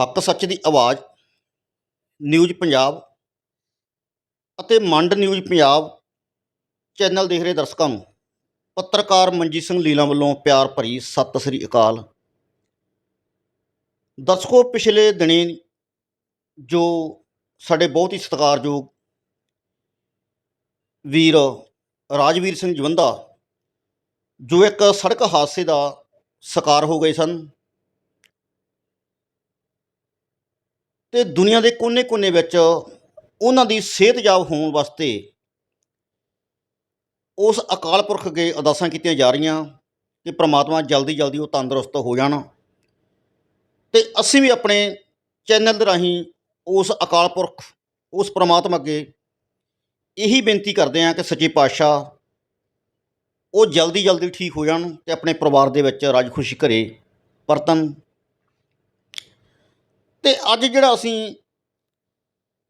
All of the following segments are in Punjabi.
ਹੱਕ ਸੱਚ ਦੀ ਆਵਾਜ਼, ਨਿਊਜ਼ ਪੰਜਾਬ ਅਤੇ ਮੰਡ ਨਿਊਜ਼ ਪੰਜਾਬ ਚੈਨਲ ਦੇਖ ਰਹੇ ਦਰਸ਼ਕਾਂ ਨੂੰ। ਪੱਤਰਕਾਰ ਮਨਜੀਤ ਸਿੰਘ ਲੀਲਾ ਵੱਲੋਂ ਪਿਆਰ ਭਰੀ ਸਤਿ ਸ੍ਰੀ ਅਕਾਲ। ਦਰਸ਼ਕੋ, ਪਿਛਲੇ ਦਿਨੀ ਜੋ ਸਾਡੇ ਬਹੁਤ ਹੀ ਸਤਿਕਾਰਯੋਗ ਵੀਰ ਰਾਜਵੀਰ ਸਿੰਘ ਜਵੰਦਾ, ਜੋ ਇੱਕ ਸੜਕ ਹਾਦਸੇ ਦਾ ਸ਼ਿਕਾਰ ਹੋ ਗਏ ਸਨ। ਤੇ ਦੁਨੀਆ ਦੇ ਕੋਨੇ-ਕੋਨੇ ਵਿੱਚ ਉਹਨਾਂ ਦੀ ਸਿਹਤਯਾਬ ਹੋਣ ਵਾਸਤੇ ਉਸ ਅਕਾਲ ਪੁਰਖ ਅੱਗੇ ਅਰਦਾਸਾਂ ਕੀਤੀਆਂ ਜਾ ਰਹੀਆਂ ਕਿ ਪ੍ਰਮਾਤਮਾ ਜਲਦੀ ਜਲਦੀ ਉਹ ਤੰਦਰੁਸਤ ਹੋ ਜਾਣ। ਤੇ ਅਸੀਂ ਵੀ ਆਪਣੇ ਚੈਨਲ ਦੇ ਰਾਹੀਂ ਉਸ ਅਕਾਲ ਪੁਰਖ, ਉਸ ਪ੍ਰਮਾਤਮਾ ਅੱਗੇ ਇਹੀ ਬੇਨਤੀ ਕਰਦੇ ਹਾਂ ਕਿ ਸੱਚੇ ਪਾਤਸ਼ਾਹ ਉਹ ਜਲਦੀ ਜਲਦੀ ਠੀਕ ਹੋ ਜਾਣ ਤੇ ਆਪਣੇ ਪਰਿਵਾਰ ਦੇ ਵਿੱਚ ਰਾਜ ਖੁਸ਼ੀ ਘਰੇ ਪਰਤਨ ਤੇ ਅੱਜ ਜਿਹੜਾ ਅਸੀਂ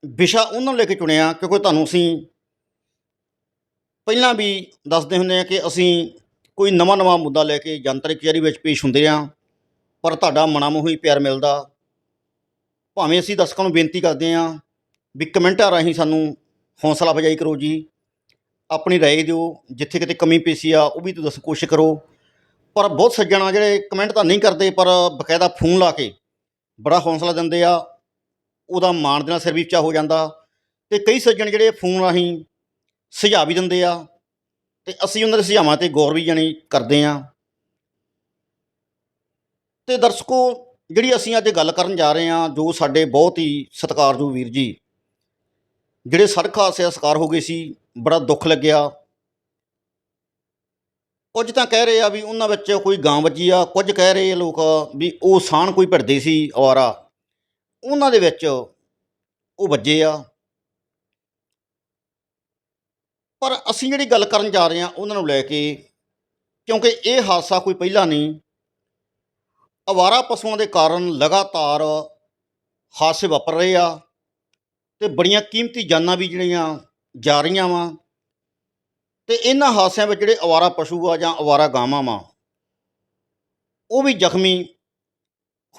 ਵਿਸ਼ਾ ਉਹਨਾਂ ਨੂੰ ਲੈ ਕੇ ਚੁਣਿਆ, ਕਿਉਂਕਿ ਤੁਹਾਨੂੰ ਅਸੀਂ ਪਹਿਲਾਂ ਵੀ ਦੱਸਦੇ ਹੁੰਦੇ ਆ ਕਿ ਅਸੀਂ ਕੋਈ ਨਵਾਂ ਨਵਾਂ ਮੁੱਦਾ ਲੈ ਕੇ ਜਨਤਕ ਕਚਹਿਰੀ ਵਿੱਚ ਪੇਸ਼ ਹੁੰਦੇ ਆ ਪਰ ਤੁਹਾਡਾ ਮਨਾਮੋਹੀ ਪਿਆਰ ਮਿਲਦਾ। ਭਾਵੇਂ ਅਸੀਂ ਦਰਸ਼ਕਾਂ ਨੂੰ ਬੇਨਤੀ ਕਰਦੇ ਆ ਵੀ ਕਮੈਂਟਾਂ ਰਾਹੀਂ ਸਾਨੂੰ ਹੌਸਲਾ ਅਫਜਾਈ ਕਰੋ ਜੀ। ਆਪਣੀ ਰਾਏ ਦਿਓ, ਜਿੱਥੇ ਕਿਤੇ ਕਮੀ ਪੇਸ਼ੀ ਆ, ਉਹ ਵੀ ਤੁਸੀਂ ਦੱਸ ਕੋਸ਼ਿਸ਼ ਕਰੋ। ਪਰ ਬਹੁਤ ਸੱਜਣ ਆ ਜਿਹੜੇ ਕਮੈਂਟ ਤਾਂ ਨਹੀਂ ਕਰਦੇ, ਪਰ ਬਕਾਇਦਾ ਫੋਨ ਲਾ ਕੇ ਬੜਾ ਹੌਸਲਾ ਦਿੰਦੇ ਆ, ਉਹਦਾ ਮਾਣ ਦੇ ਨਾਲ ਸਿਰ ਵੀ ਉੱਚਾ ਹੋ ਜਾਂਦਾ ਤੇ ਕਈ ਸੱਜਣ ਜਿਹੜੇ ਫੋਨ ਰਾਹੀਂ ਸੁਝਾਅ ਵੀ ਦਿੰਦੇ ਆ ਤੇ ਅਸੀਂ ਉਹਨਾਂ ਦੇ ਸੁਝਾਵਾਂ ਤੇ ਗੌਰ ਵੀ ਜਾਣੀ ਕਰਦੇ ਆ। ਤੇ ਦਰਸ਼ਕੋ, ਜਿਹੜੀ ਅਸੀਂ ਅੱਜ ਗੱਲ ਕਰਨ ਜਾ ਰਹੇ ਆ ਜੋ ਸਾਡੇ ਬਹੁਤ ਹੀ ਸਤਿਕਾਰਯੋਗ ਵੀਰ ਜੀ, ਜਿਹੜੇ ਸੜਕ ਹਾਦਸੇ ਦਾ ਸ਼ਿਕਾਰ ਹੋ ਗਏ ਸੀ, ਬੜਾ ਦੁੱਖ ਲੱਗਿਆ। ਕੁਝ ਤਾਂ ਕਹਿ ਰਹੇ ਆ ਵੀ ਉਹਨਾਂ ਵਿੱਚ ਕੋਈ ਗਾਂ ਵੱਜੀ ਆ, ਕੁਝ ਕਹਿ ਰਹੇ ਆ ਲੋਕ ਵੀ ਉਹ ਸਾਣ ਕੋਈ ਭਿੜਦੇ ਸੀ ਔਰਾ ਉਹਨਾਂ ਦੇ ਵਿੱਚ ਉਹ ਵੱਜੇ ਆ। ਪਰ ਅਸੀਂ ਜਿਹੜੀ ਗੱਲ ਕਰਨ ਜਾ ਰਹੇ ਆ, ਉਹਨਾਂ ਨੂੰ ਲੈ ਕੇ, ਕਿਉਂਕਿ ਇਹ ਹਾਦਸਾ ਕੋਈ ਪਹਿਲਾ ਨਹੀਂ, ਅਵਾਰਾ ਪਸ਼ੂਆਂ ਦੇ ਕਾਰਨ ਲਗਾਤਾਰ ਹਾਦਸੇ ਵਾਪਰ ਰਹੇ ਆ ਤੇ ਬੜੀਆਂ ਕੀਮਤੀ ਜਾਨਾਂ ਵੀ ਜਿਹੜੀਆਂ ਜਾ ਰਹੀਆਂ ਵਾ। ਤੇ ਇਹਨਾਂ ਹਾਦਸਿਆਂ ਵਿੱਚ ਜਿਹੜੇ ਅਵਾਰਾ ਪਸ਼ੂ ਆ ਜਾਂ ਅਵਾਰਾ ਗਾਵਾਂ ਵਾ, ਉਹ ਵੀ ਜ਼ਖਮੀ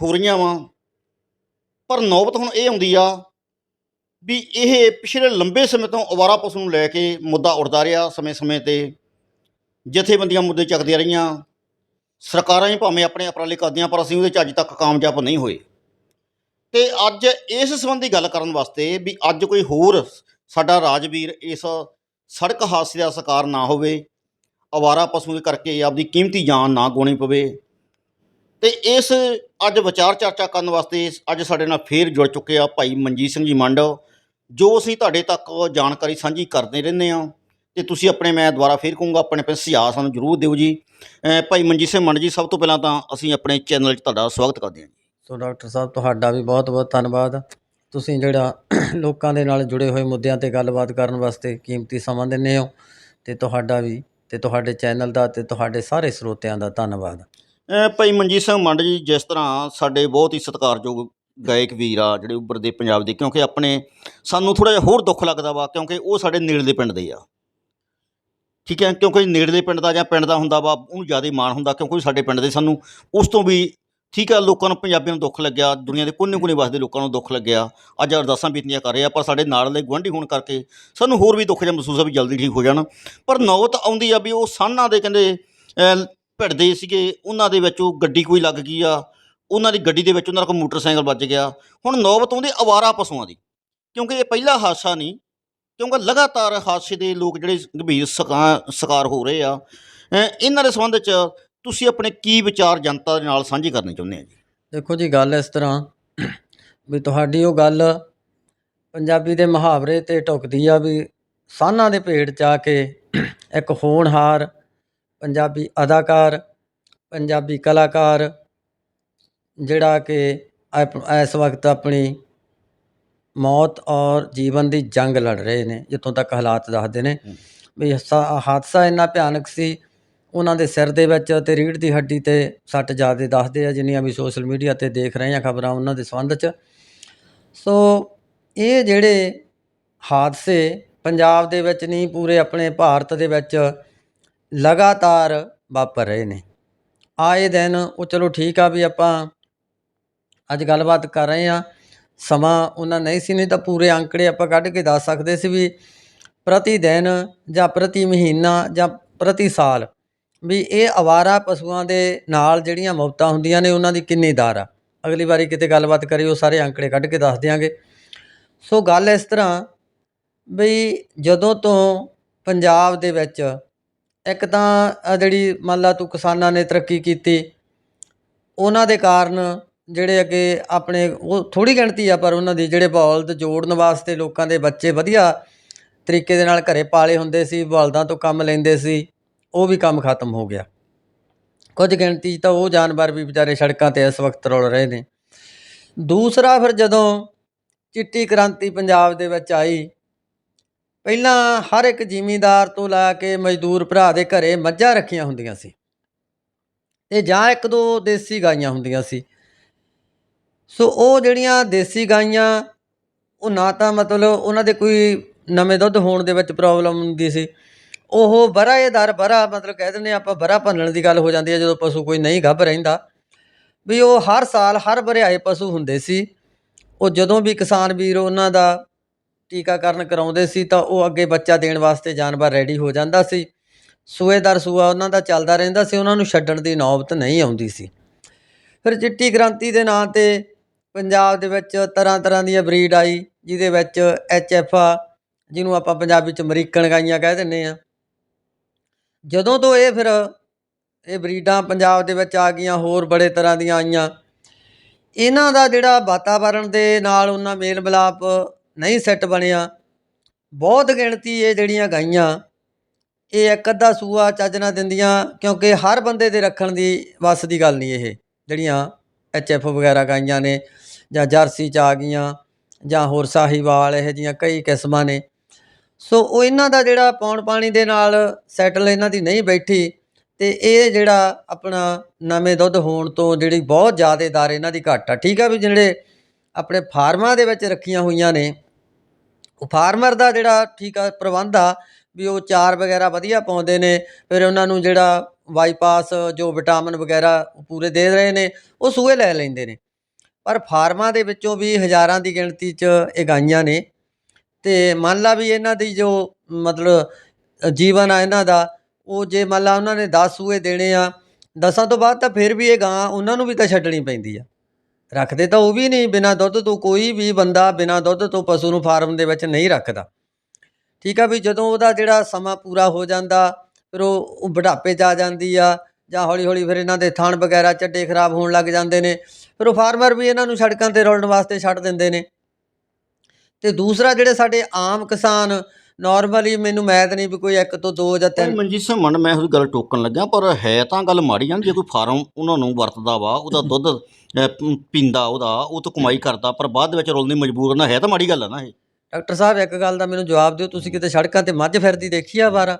ਹੋ ਰਹੀਆਂ ਵਾ। ਪਰ ਨੌਬਤ ਹੁਣ ਇਹ ਆਉਂਦੀ ਆ ਵੀ ਇਹ ਪਿਛਲੇ ਲੰਬੇ ਸਮੇਂ ਤੋਂ ਅਵਾਰਾ ਪਸ਼ੂ ਨੂੰ ਲੈ ਕੇ ਮੁੱਦਾ ਉੱਠਦਾ ਰਿਹਾ ਸਮੇਂ-ਸਮੇਂ ਤੇ। ਜਥੇਬੰਦੀਆਂ ਮੁੱਦੇ ਚੱਕਦੀਆਂ ਰਹੀਆਂ। ਸਰਕਾਰਾਂ ਹੀ ਭਾਵੇਂ ਆਪਣੇ ਉਪਰਾਲੇ ਕਰਦੀਆਂ ਪਰ ਅਸੀਂ ਉਹਦੇ 'ਚ ਅੱਜ ਤੱਕ ਕਾਮਯਾਬ ਨਹੀਂ ਹੋਏ। ਤੇ ਅੱਜ ਇਸ ਸੰਬੰਧੀ ਗੱਲ ਕਰਨ ਵਾਸਤੇ ਵੀ ਅੱਜ ਕੋਈ ਹੋਰ ਸਾਡਾ ਰਾਜਵੀਰ ਇਸ ਸੜਕ ਹਾਦਸੇ ਦਾ ਸ਼ਿਕਾਰ ਨਾ ਹੋਵੇ, ਅਵਾਰਾ ਪਸ਼ੂ ਦੇ ਕਰਕੇ ਆਪਦੀ ਕੀਮਤੀ ਜਾਨ ਨਾ ਗੋਣੀ ਪਵੇ। ਤੇ ਇਸ ਅੱਜ ਵਿਚਾਰ ਚਰਚਾ ਕਰਨ ਵਾਸਤੇ ਅੱਜ ਸਾਡੇ ਨਾਲ ਫੇਰ ਜੁੜ ਚੁੱਕੇ ਆ ਭਾਈ ਮਨਜੀਤ ਸਿੰਘ ਜੀ ਮੰਡ, ਜੋ ਅਸੀਂ ਤੁਹਾਡੇ ਤੱਕ ਜਾਣਕਾਰੀ ਸਾਂਝੀ ਕਰਦੇ ਰਹਿੰਦੇ ਆ ਤੇ ਤੁਸੀਂ ਆਪਣੇ ਮੈਂ ਦੁਬਾਰਾ ਫੇਰ ਕਹੂੰਗਾ, ਆਪਣੇ ਆਪਣੇ ਸੁਝਾਅ ਸਾਨੂੰ ਜਰੂਰ ਦਿਓ ਜੀ। ਭਾਈ ਮਨਜੀਤ ਸਿੰਘ ਮੰਡ ਜੀ, ਸਭ ਤੋਂ ਪਹਿਲਾਂ ਤਾਂ ਅਸੀਂ ਆਪਣੇ ਚੈਨਲ 'ਚ ਤੁਹਾਡਾ ਸਵਾਗਤ ਕਰਦੇ ਹਾਂ ਜੀ। ਸੋ ਡਾਕਟਰ ਸਾਹਿਬ, ਤੁਹਾਡਾ ਵੀ ਬਹੁਤ-ਬਹੁਤ ਧੰਨਵਾਦ। ਤੁਸੀਂ ਜਿਹੜਾ ਲੋਕਾਂ ਦੇ ਨਾਲ ਜੁੜੇ ਹੋਏ ਮੁੱਦਿਆਂ ਤੇ ਗੱਲਬਾਤ ਕਰਨ ਵਾਸਤੇ ਕੀਮਤੀ ਸਮਾਂ ਦਿੰਦੇ ਹੋ। ਅਤੇ ਤੁਹਾਡਾ ਵੀ ਅਤੇ ਤੁਹਾਡੇ ਚੈਨਲ ਦਾ ਅਤੇ ਤੁਹਾਡੇ ਸਾਰੇ ਸਰੋਤਿਆਂ ਦਾ ਧੰਨਵਾਦ। ਭਾਈ ਮਨਜੀਤ ਸਿੰਘ ਮੰਡ ਜੀ, ਜਿਸ ਤਰ੍ਹਾਂ ਸਾਡੇ ਬਹੁਤ ਹੀ ਸਤਿਕਾਰਯੋਗ ਗਾਇਕ ਵੀਰ ਆ, ਜਿਹੜੇ ਉੱਭਰਦੇ ਪੰਜਾਬ ਦੇ, ਕਿਉਂਕਿ ਆਪਣੇ ਸਾਨੂੰ ਥੋੜਾ ਜਿਹਾ ਹੋਰ ਦੁੱਖ ਲੱਗਦਾ ਵਾ, ਕਿਉਂਕਿ ਉਹ ਸਾਡੇ ਨੇੜਲੇ ਪਿੰਡ ਦੇ ਆ। ਠੀਕ ਹੈ, ਕਿਉਂਕਿ ਨੇੜਲੇ ਪਿੰਡ ਦਾ ਜਾਂ ਪਿੰਡ ਦਾ ਹੁੰਦਾ ਵਾ, ਉਹਨੂੰ ਜ਼ਿਆਦਾ ਮਾਣ ਹੁੰਦਾ, ਕਿਉਂਕਿ ਸਾਡੇ ਪਿੰਡ ਦੇ, ਸਾਨੂੰ ਉਸ ਤੋਂ ਵੀ ਠੀਕ ਆ, ਲੋਕਾਂ ਨੂੰ, ਪੰਜਾਬੀਆਂ ਨੂੰ ਦੁੱਖ ਲੱਗਿਆ, ਦੁਨੀਆ ਦੇ ਕੋਨੇ-ਕੋਨੇ ਵਸਦੇ ਲੋਕਾਂ ਨੂੰ ਦੁੱਖ ਲੱਗਿਆ। ਅੱਜ ਅਰਦਾਸਾਂ ਬੀਤੀਆਂ ਕਰ ਰਹੇ ਆ, ਪਰ ਸਾਡੇ ਨਾਲ ਦੇ ਗੁਆਂਢੀ ਹੋਣ ਕਰਕੇ ਸਾਨੂੰ ਹੋਰ ਵੀ ਦੁੱਖ ਜਿਹਾ ਮਹਿਸੂਸ ਆ ਵੀ ਜਲਦੀ ਠੀਕ ਹੋ ਜਾਣ। ਪਰ ਨੌਬਤ ਆਉਂਦੀ ਆ ਵੀ ਉਹ ਸਾਨਾਂ ਦੇ ਕਹਿੰਦੇ ਭਿੜਦੇ ਸੀਗੇ, ਉਹਨਾਂ ਦੇ ਵਿੱਚ ਉਹ ਗੱਡੀ ਕੋਈ ਲੱਗ ਗਈ ਆ, ਉਹਨਾਂ ਦੀ ਗੱਡੀ ਦੇ ਵਿੱਚ ਉਹਨਾਂ ਦਾ ਕੋਈ ਮੋਟਰਸਾਈਕਲ ਵੱਜ ਗਿਆ। ਹੁਣ ਨੌਬਤ ਆਉਂਦੀ ਅਵਾਰਾ ਪਸ਼ੂਆਂ ਦੀ, ਕਿਉਂਕਿ ਇਹ ਪਹਿਲਾ ਹਾਦਸਾ ਨਹੀਂ, ਕਿਉਂਕਿ ਲਗਾਤਾਰ ਹਾਦਸੇ ਦੇ ਲੋਕ ਜਿਹੜੇ ਗੰਭੀਰ ਸ਼ਿਕਾ- ਸ਼ਿਕਾਰ ਹੋ ਰਹੇ ਆ ਇਹਨਾਂ ਦੇ ਸੰਬੰਧ ਵਿੱਚ ਤੁਸੀਂ ਆਪਣੇ ਕੀ ਵਿਚਾਰ ਜਨਤਾ ਦੇ ਨਾਲ ਸਾਂਝੇ ਕਰਨੇ ਚਾਹੁੰਦੇ ਆ ਜੀ ਦੇਖੋ ਜੀ ਗੱਲ ਇਸ ਤਰ੍ਹਾਂ ਵੀ ਤੁਹਾਡੀ ਉਹ ਗੱਲ ਪੰਜਾਬੀ ਦੇ ਮੁਹਾਵਰੇ ਤੇ ਟੁਕਦੀ ਆ ਵੀ ਸਾਨਾਂ ਦੇ ਭੇਡ ਚ ਆ ਕੇ ਇੱਕ ਹੋਣਹਾਰ ਪੰਜਾਬੀ ਅਦਾਕਾਰ ਪੰਜਾਬੀ ਕਲਾਕਾਰ ਜਿਹੜਾ ਕਿ ਇਸ ਵਕਤ ਆਪਣੀ ਮੌਤ ਔਰ ਜੀਵਨ ਦੀ ਜੰਗ ਲੜ ਰਹੇ ਨੇ ਜਿੱਥੋਂ ਤੱਕ ਹਾਲਾਤ ਦੱਸਦੇ ਨੇ। ਵੀ ਹਾਦਸਾ ਇੰਨਾ ਭਿਆਨਕ ਸੀ ਉਹਨਾਂ ਦੇ ਸਿਰ ਦੇ ਵਿੱਚ ਅਤੇ ਰੀੜ੍ਹ ਦੀ ਹੱਡੀ ਤੇ ਸੱਟ ਜ਼ਿਆਦਾ ਦੱਸਦੇ ਆ, ਜਿੰਨੀਆਂ ਵੀ ਸੋਸ਼ਲ ਮੀਡੀਆ ਤੇ ਦੇਖ ਰਹੇ ਹਾਂ ਖਬਰਾਂ ਉਹਨਾਂ ਦੇ ਸੰਬੰਧ 'ਚ। ਸੋ ਇਹ ਜਿਹੜੇ ਹਾਦਸੇ ਪੰਜਾਬ ਦੇ ਵਿੱਚ ਨਹੀਂ, ਪੂਰੇ ਆਪਣੇ ਭਾਰਤ ਦੇ ਵਿੱਚ ਲਗਾਤਾਰ ਵਾਪਰ ਰਹੇ ਨੇ। ਆਏ ਦਿਨ ਉਹ ਚਲੋ ਠੀਕ ਆ ਵੀ ਆਪਾਂ ਅੱਜ ਗੱਲਬਾਤ ਕਰ ਰਹੇ ਹਾਂ। ਸਮਾਂ ਉਹਨਾਂ ਨਹੀਂ ਸੀ, ਨਹੀਂ ਤਾਂ ਪੂਰੇ ਅੰਕੜੇ ਆਪਾਂ ਕੱਢ ਕੇ ਦੱਸ ਸਕਦੇ ਸੀ ਵੀ ਪ੍ਰਤੀ ਦਿਨ ਜਾਂ ਪ੍ਰਤੀ ਮਹੀਨਾ ਜਾਂ ਪ੍ਰਤੀ ਸਾਲ ਵੀ ਇਹ ਅਵਾਰਾ ਪਸ਼ੂਆਂ ਦੇ ਨਾਲ ਜਿਹੜੀਆਂ ਮੌਤਾਂ ਹੁੰਦੀਆਂ ਨੇ, ਉਹਨਾਂ ਦੀ ਕਿੰਨੀ ਦਰ ਆ। ਅਗਲੀ ਵਾਰੀ ਕਿਤੇ ਗੱਲਬਾਤ ਕਰੀ, ਉਹ ਸਾਰੇ ਅੰਕੜੇ ਕੱਢ ਕੇ ਦੱਸ ਦਿਆਂਗੇ। ਸੋ ਗੱਲ ਇਸ ਤਰ੍ਹਾਂ ਬਈ ਜਦੋਂ ਤੋਂ ਪੰਜਾਬ ਦੇ ਵਿੱਚ ਇੱਕ ਤਾਂ ਜਿਹੜੀ ਮੰਨ ਲਾ ਤੂੰ ਕਿਸਾਨਾਂ ਨੇ ਤਰੱਕੀ ਕੀਤੀ, ਉਹਨਾਂ ਦੇ ਕਾਰਨ ਜਿਹੜੇ ਅੱਗੇ ਆਪਣੇ ਉਹ ਥੋੜੀ ਗਿਣਤੀ ਆ, ਪਰ ਉਹਨਾਂ ਦੀ ਜਿਹੜੇ ਬਲਦ ਜੋੜਨ ਵਾਸਤੇ ਲੋਕਾਂ ਦੇ ਬੱਚੇ ਵਧੀਆ ਤਰੀਕੇ ਦੇ ਨਾਲ ਘਰੇ ਪਾਲੇ ਹੁੰਦੇ ਸੀ ਬਲਦਾਂ ਤੋਂ ਕੰਮ ਲੈਂਦੇ ਸੀ। ਉਹ ਵੀ ਕੰਮ ਖਤਮ ਹੋ ਗਿਆ। ਕੁਝ ਗਿਣਤੀ 'ਚ ਤਾਂ ਉਹ ਜਾਨਵਰ ਵੀ ਵਿਚਾਰੇ ਸੜਕਾਂ ਤੇ ਇਸ ਵਕਤ ਰੁਲ ਰਹੇ ਨੇ। ਦੂਸਰਾ ਫਿਰ ਜਦੋਂ ਚਿੱਟੀ ਕ੍ਰਾਂਤੀ ਪੰਜਾਬ ਦੇ ਵਿੱਚ ਆਈ, ਪਹਿਲਾਂ ਹਰ ਇੱਕ ਜ਼ਿਮੀਂਦਾਰ ਤੋਂ ਲਾ ਕੇ ਮਜ਼ਦੂਰ ਭਰਾ ਦੇ ਘਰੇ ਮੱਝਾਂ ਰੱਖੀਆਂ ਹੁੰਦੀਆਂ ਸੀ। ਤੇ ਜਾਂ ਇੱਕ ਦੋ ਦੇਸੀ ਗਾਈਆਂ ਹੁੰਦੀਆਂ ਸੀ। ਸੋ ਉਹ ਜਿਹੜੀਆਂ ਦੇਸੀ ਗਾਈਆਂ, ਉਹ ਨਾ ਤਾਂ ਮਤਲਬ ਉਹਨਾਂ ਦੇ ਕੋਈ ਨਵੇਂ ਦੁੱਧ ਹੋਣ ਦੇ ਵਿੱਚ ਪ੍ਰੋਬਲਮ ਹੁੰਦੀ ਸੀ। ਉਹ ਬਰਾ ਦਰ ਬਰਾ, ਮਤਲਬ ਕਹਿ ਦਿੰਦੇ ਆਪਾਂ ਬਰਾ ਭੰਨਣ ਦੀ ਗੱਲ ਹੋ ਜਾਂਦੀ ਹੈ, ਜਦੋਂ ਪਸ਼ੂ ਕੋਈ ਨਹੀਂ ਗੱਭ ਰਹਿੰਦਾ। ਵੀ ਉਹ ਹਰ ਸਾਲ ਹਰ ਭਰਿਆਏ ਪਸ਼ੂ ਹੁੰਦੇ ਸੀ। ਉਹ ਜਦੋਂ ਵੀ ਕਿਸਾਨ ਵੀਰ ਉਹਨਾਂ ਦਾ ਟੀਕਾਕਰਨ ਕਰਾਉਂਦੇ ਸੀ, ਤਾਂ ਉਹ ਅੱਗੇ ਬੱਚਾ ਦੇਣ ਵਾਸਤੇ ਜਾਨਵਰ ਰੈਡੀ ਹੋ ਜਾਂਦਾ ਸੀ। ਸੂਏਦਾਰ ਸੂਆ ਉਹਨਾਂ ਦਾ ਚੱਲਦਾ ਰਹਿੰਦਾ ਸੀ, ਉਹਨਾਂ ਨੂੰ ਛੱਡਣ ਦੀ ਨੌਬਤ ਨਹੀਂ ਆਉਂਦੀ ਸੀ। ਫਿਰ ਚਿੱਟੀ ਕ੍ਰਾਂਤੀ ਦੇ ਨਾਂ ਤੇ ਪੰਜਾਬ ਦੇ ਵਿੱਚ ਤਰ੍ਹਾਂ ਤਰ੍ਹਾਂ ਦੀਆਂ ਬਰੀਡ ਆਈ, ਜਿਹਦੇ ਵਿੱਚ ਐਚ ਐਫ ਆ, ਜਿਹਨੂੰ ਆਪਾਂ ਪੰਜਾਬੀ ਚ ਅਮਰੀਕਨ ਗਾਈਆਂ ਕਹਿ ਦਿੰਦੇ ਆ ਜਦੋਂ ਤੋਂ ਇਹ ਫਿਰ ਇਹ ਬਰੀਡਾਂ ਪੰਜਾਬ ਦੇ ਵਿੱਚ ਆ ਗਈਆਂ, ਹੋਰ ਬੜੇ ਤਰ੍ਹਾਂ ਦੀਆਂ ਆਈਆਂ। ਇਹਨਾਂ ਦਾ ਜਿਹੜਾ ਵਾਤਾਵਰਣ ਦੇ ਨਾਲ ਉਹਨਾਂ ਮੇਲ ਮਿਲਾਪ ਨਹੀਂ ਸੈੱਟ ਬਣਿਆ। ਬਹੁਤ ਗਿਣਤੀ ਇਹ ਜਿਹੜੀਆਂ ਗਾਈਆਂ, ਇਹ ਇੱਕ ਅੱਧਾ ਸੂਆ ਚੱਜ ਨਾ ਦਿੰਦੀਆਂ, ਕਿਉਂਕਿ ਹਰ ਬੰਦੇ ਦੇ ਰੱਖਣ ਦੀ ਵੱਸ ਦੀ ਗੱਲ ਨਹੀਂ ਇਹ, ਜਿਹੜੀਆਂ ਐਚ ਐਫ ਵਗੈਰਾ ਗਾਈਆਂ ਨੇ ਜਾਂ ਜਰਸੀ ਚ ਆ ਗਈਆਂ ਜਾਂ ਹੋਰ ਸਾਹੀਵਾਲ, ਇਹੋ ਜਿਹੀਆਂ ਕਈ ਕਿਸਮਾਂ ਨੇ। ਸੋ ਉਹ ਇਹਨਾਂ ਦਾ ਜਿਹੜਾ ਪੌਣ ਪਾਣੀ ਦੇ ਨਾਲ ਸੈਟਲ ਇਹਨਾਂ ਦੀ ਨਹੀਂ ਬੈਠੀ ਤੇ ਇਹ ਜਿਹੜਾ ਆਪਣਾ ਨਵੇਂ ਦੁੱਧ ਹੋਣ ਤੋਂ ਜਿਹੜੀ ਬਹੁਤ ਜ਼ਿਆਦਾ ਦਰ ਇਹਨਾਂ ਦੀ ਘੱਟ ਆ। ਠੀਕ ਆ ਵੀ ਜਿਹੜੇ ਆਪਣੇ ਫਾਰਮਾਂ ਦੇ ਵਿੱਚ ਰੱਖੀਆਂ ਹੋਈਆਂ ਨੇ, ਉਹ ਫਾਰਮਰ ਦਾ ਜਿਹੜਾ ਠੀਕ ਆ ਪ੍ਰਬੰਧ ਆ ਵੀ ਉਹ ਚਾਰ ਵਗੈਰਾ ਵਧੀਆ ਪਾਉਂਦੇ ਨੇ, ਫਿਰ ਉਹਨਾਂ ਨੂੰ ਜਿਹੜਾ ਬਾਈਪਾਸ ਜੋ ਵਿਟਾਮਿਨ ਵਗੈਰਾ ਪੂਰੇ ਦੇ ਰਹੇ ਨੇ, ਉਹ ਸੂਏ ਲੈ ਲੈਂਦੇ ਨੇ। ਪਰ ਫਾਰਮਾਂ ਦੇ ਵਿੱਚੋਂ ਵੀ ਹਜ਼ਾਰਾਂ ਦੀ ਗਿਣਤੀ 'ਚ ਇਹ ਗਾਈਆਂ ਨੇ। ਅਤੇ ਮੰਨ ਲਾ ਵੀ ਇਹਨਾਂ ਦੀ ਜੋ ਮਤਲਬ ਜੀਵਨ ਆ ਇਹਨਾਂ ਦਾ, ਉਹ ਜੇ ਮੰਨ ਲਾ ਉਹਨਾਂ ਨੇ ਦਸ ਸੂਏ ਦੇਣੇ ਆ, ਦਸਾਂ ਤੋਂ ਬਾਅਦ ਤਾਂ ਫਿਰ ਵੀ ਇਹ ਗਾਂ ਉਹਨਾਂ ਨੂੰ ਵੀ ਤਾਂ ਛੱਡਣੀ ਪੈਂਦੀ ਆ। ਰੱਖਦੇ ਤਾਂ ਉਹ ਵੀ ਨਹੀਂ, ਬਿਨਾਂ ਦੁੱਧ ਤੋਂ ਕੋਈ ਵੀ ਬੰਦਾ ਬਿਨਾਂ ਦੁੱਧ ਤੋਂ ਪਸ਼ੂ ਨੂੰ ਫਾਰਮ ਦੇ ਵਿੱਚ ਨਹੀਂ ਰੱਖਦਾ। ਠੀਕ ਆ ਵੀ ਜਦੋਂ ਉਹਦਾ ਜਿਹੜਾ ਸਮਾਂ ਪੂਰਾ ਹੋ ਜਾਂਦਾ, ਫਿਰ ਉਹ ਉਹ ਬੁਢਾਪੇ 'ਚ ਆ ਜਾਂਦੀ ਆ, ਜਾਂ ਹੌਲੀ ਹੌਲੀ ਫਿਰ ਇਹਨਾਂ ਦੇ ਥਣ ਵਗੈਰਾ, ਚੱਡੇ ਖਰਾਬ ਹੋਣ ਲੱਗ ਜਾਂਦੇ ਨੇ, ਫਿਰ ਉਹ ਫਾਰਮਰ ਵੀ ਇਹਨਾਂ ਨੂੰ ਸੜਕਾਂ ਤੇ ਰੋਲਣ ਵਾਸਤੇ ਛੱਡ ਦਿੰਦੇ ਨੇ। ਤੇ ਦੂਸਰਾ ਜਿਹੜੇ ਸਾਡੇ ਆਮ ਕਿਸਾਨ ਨਾਰਮਲੀ ਮੈਨੂੰ ਮੈਦ ਨਹੀਂ ਵੀ ਕੋਈ ਇੱਕ ਤੋਂ ਦੋ ਜਾਂ ਤਿੰਨ ਮਨਜੀਤ ਸਿੰਘ ਮਨ ਮੈਂ ਉਹਦੀ ਗੱਲ ਟੋਕਣ ਲੱਗਾ ਪਰ ਹੈ ਤਾਂ ਗੱਲ ਮਾੜੀ ਆ ਨਾ, ਜੇ ਕੋਈ ਫਾਰਮ ਉਹਨਾਂ ਨੂੰ ਵਰਤਦਾ ਵਾ ਉਹਦਾ ਦੁੱਧ ਅਹ, ਪ- ਪੀਂਦਾ ਉਹਦਾ ਉਹ ਤਾਂ ਕਮਾਈ ਕਰਦਾ ਪਰ ਬਾਅਦ ਦੇ ਵਿੱਚ ਰੋਲਣ ਦੀ ਮਜਬੂਰ ਨਾ ਹੈ ਤਾਂ ਮਾੜੀ ਗੱਲ ਆ ਨਾ ਇਹ। ਡਾਕਟਰ ਸਾਹਿਬ ਇੱਕ ਗੱਲ ਦਾ ਮੈਨੂੰ ਜਵਾਬ ਦਿਓ ਤੁਸੀਂ ਕਿਤੇ ਸੜਕਾਂ ਤੇ ਮੱਝ ਫਿਰਦੀ ਦੇਖੀ ਆ ਵਾਰਾ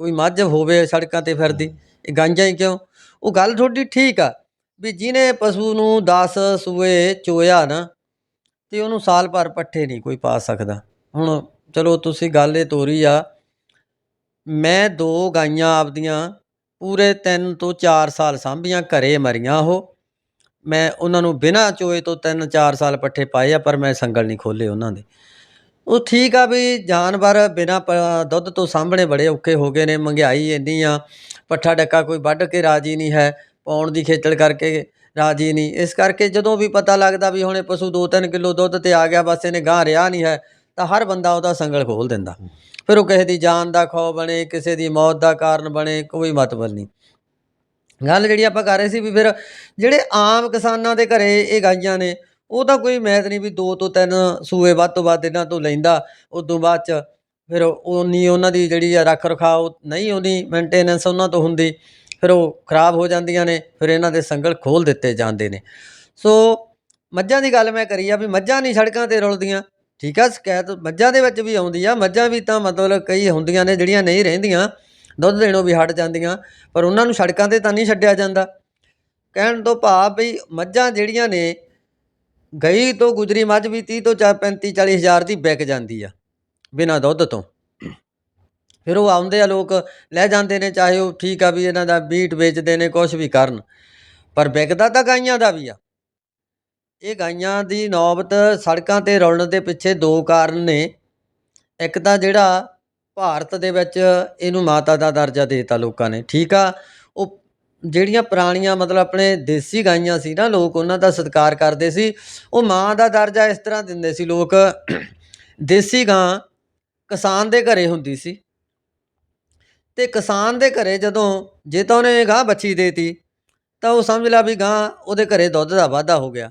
ਕੋਈ ਮੱਝ ਹੋਵੇ ਸੜਕਾਂ ਤੇ ਫਿਰਦੀ ਇਹ ਗਾਂਜਾਂ ਹੀ ਕਿਉਂ? ਉਹ ਗੱਲ ਤੁਹਾਡੀ ਠੀਕ ਆ ਵੀ ਜਿਹਨੇ ਪਸ਼ੂ ਨੂੰ 10 ਸੂਏ ਚੋਇਆ ਨਾ ਤੇ ਉਹਨੂੰ ਸਾਲ ਭਰ ਪੱਠੇ ਨਹੀਂ ਕੋਈ ਪਾ ਸਕਦਾ। ਹੁਣ ਚਲੋ ਤੁਸੀਂ ਗੱਲ ਇਹ ਤੋਰੀ ਆ, ਮੈਂ ਦੋ ਗਾਈਆਂ ਆਪਦੀਆਂ ਪੂਰੇ 3 ਤੋਂ 4 ਸਾਲ ਸਾਂਭੀਆਂ, ਘਰੇ ਮਰੀਆਂ ਉਹ। ਮੈਂ ਉਹਨਾਂ ਨੂੰ ਬਿਨਾਂ ਚੋਏ ਤੋਂ 3-4 ਸਾਲ ਪੱਠੇ ਪਾਏ ਆ, ਪਰ ਮੈਂ ਸੰਗਲ ਨਹੀਂ ਖੋਲੇ ਉਹਨਾਂ ਦੇ। ਉਹ ਠੀਕ ਆ ਵੀ ਜਾਨਵਰ ਬਿਨਾਂ ਪ- ਦੁੱਧ ਤੋਂ ਸਾਂਭਣੇ ਬੜੇ ਔਖੇ ਹੋ ਗਏ ਨੇ, ਮਹਿੰਗਾਈ ਇੰਨੀ ਆ, ਪੱਠਾ ਡੱਕਾ ਕੋਈ ਵੱਢ ਕੇ ਰਾਜੀ ਨਹੀਂ ਹੈ, ਪਾਉਣ ਦੀ ਖੇਚਲ ਕਰਕੇ ਰਾਜੀ ਨਹੀਂ। ਇਸ ਕਰਕੇ ਜਦੋਂ ਵੀ ਪਤਾ ਲੱਗਦਾ ਵੀ ਹੁਣੇ ਪਸ਼ੂ 2-3 ਕਿਲੋ ਦੁੱਧ ਤੇ ਆ ਗਿਆ ਬਸ ਇਹਨੇ ਗਾਂ ਰਿਹਾ ਨਹੀਂ ਹੈ ਤਾਂ ਹਰ ਬੰਦਾ ਉਹਦਾ ਸੰਗਲ ਖੋਲ ਦਿੰਦਾ। ਫਿਰ ਉਹ ਕਿਸੇ ਦੀ ਜਾਨ ਦਾ ਖੌਅ ਬਣੇ ਕਿਸੇ ਦੀ ਮੌਤ ਦਾ ਕਾਰਨ ਬਣੇ ਕੋਈ ਮਤਲਬ ਨਹੀਂ। ਗੱਲ ਜਿਹੜੀ ਆਪਾਂ ਕਰ ਰਹੇ ਸੀ ਵੀ ਫਿਰ ਜਿਹੜੇ ਆਮ ਕਿਸਾਨਾਂ ਦੇ ਘਰੇ ਇਹ ਗਾਈਆਂ ਨੇ ਉਹ ਤਾਂ ਕੋਈ ਮੈਥ ਨਹੀਂ ਵੀ ਦੋ ਤੋਂ ਤਿੰਨ ਸੂਏ ਵੱਧ ਤੋਂ ਵੱਧ ਇਹਨਾਂ ਤੋਂ ਲੈਂਦਾ ਉਦੋਂ ਬਾਅਦ ਚ ਫਿਰ ਉਨੀ ਉਹਨਾਂ ਦੀ ਜਿਹੜੀ ਆ ਰੱਖ ਰਖਾਓ ਨਹੀਂ ਉਹਦੀ ਮੇਨਟੇਨੈਂਸ ਉਹਨਾਂ ਤੋਂ ਹੁੰਦੀ। ਫਿਰ ਉਹ ਖਰਾਬ ਹੋ ਜਾਂਦੀਆਂ ਨੇ, ਫਿਰ ਇਹਨਾਂ ਦੇ ਸੰਗਲ ਖੋਲ ਦਿੱਤੇ ਜਾਂਦੇ ਨੇ। ਸੋ ਮੱਝਾਂ ਦੀ ਗੱਲ ਮੈਂ ਕਰੀ ਆ ਵੀ ਮੱਝਾਂ ਨਹੀਂ ਸੜਕਾਂ ਤੇ ਰੁਲਦੀਆਂ, ਠੀਕ ਆ, ਸ਼ਿਕਾਇਤ ਮੱਝਾਂ ਦੇ ਵਿੱਚ ਵੀ ਆਉਂਦੀ ਆ, ਮੱਝਾਂ ਵੀ ਤਾਂ ਮਤਲਬ ਕਈ ਹੁੰਦੀਆਂ ਨੇ ਜਿਹੜੀਆਂ ਨਹੀਂ ਰਹਿੰਦੀਆਂ, ਦੁੱਧ ਦੇਣੋਂ ਵੀ ਹਟ ਜਾਂਦੀਆਂ, ਪਰ ਉਹਨਾਂ ਨੂੰ ਸੜਕਾਂ ਤੇ ਤਾਂ ਨਹੀਂ ਛੱਡਿਆ ਜਾਂਦਾ। ਕਹਿਣ ਤੋਂ ਭਾਵ ਵੀ ਮੱਝਾਂ ਜਿਹੜੀਆਂ ਨੇ, ਗਈ ਤੋਂ ਗੁਜਰੀ ਮੱਝ ਵੀ 30 ਤੋਂ 35 40 ਹਜ਼ਾਰ ਦੀ ਵਿਕ ਜਾਂਦੀ ਆ, ਬਿਨਾਂ ਦੁੱਧ ਤੋਂ। ਫਿਰ ਉਹ ਆਉਂਦੇ ਆ ਲੋਕ, ਲੈ ਜਾਂਦੇ ਨੇ ਚਾਹੇ ਉਹ ਠੀਕ ਆ ਵੀ ਇਹਨਾਂ ਦਾ ਬੀਟ ਵੇਚਦੇ ਨੇ ਕੁਝ ਵੀ ਕਰਨ। ਪਰ ਵਿਕਦਾ ਤਾਂ ਗਾਈਆਂ ਦਾ ਵੀ ਆ। ਇਹ ਗਾਈਆਂ ਦੀ ਨੌਬਤ ਸੜਕਾਂ ਤੇ ਰੌਲਣ ਦੇ ਪਿੱਛੇ ਦੋ ਕਾਰਨ ਨੇ। ਇੱਕ ਤਾਂ ਜਿਹੜਾ ਭਾਰਤ ਦੇ ਵਿੱਚ ਇਹਨੂੰ ਮਾਤਾ ਦਾ ਦਰਜਾ ਦੇਤਾ ਲੋਕਾਂ ਨੇ, ਠੀਕ ਆ? ਉਹ ਜਿਹੜੀਆਂ ਪੁਰਾਣੀਆਂ ਮਤਲਬ ਆਪਣੇ ਦੇਸੀ ਗਾਈਆਂ ਸੀ ਨਾ ਲੋਕ, ਉਹਨਾਂ ਦਾ ਸਤਿਕਾਰ ਕਰਦੇ ਸੀ। ਉਹ ਮਾਂ ਦਾ ਦਰਜਾ ਇਸ ਤਰ੍ਹਾਂ ਦਿੰਦੇ ਸੀ ਲੋਕ, ਦੇਸੀ ਗਾਂ ਕਿਸਾਨ ਦੇ ਘਰੇ ਹੁੰਦੀ ਸੀ। ਤੇ ਕਿਸਾਨ ਦੇ ਘਰੇ ਜਦੋਂ ਜੇ ਤਾਂ ਉਹਨੇ ਗਾਂ ਬੱਚੀ ਦੇਤੀ ਤਾਂ ਉਹ ਸਮਝ ਲਿਆ ਵੀ ਗਾਂ ਉਹਦੇ ਘਰੇ ਦੁੱਧ ਦਾ ਵਾਧਾ ਹੋ ਗਿਆ।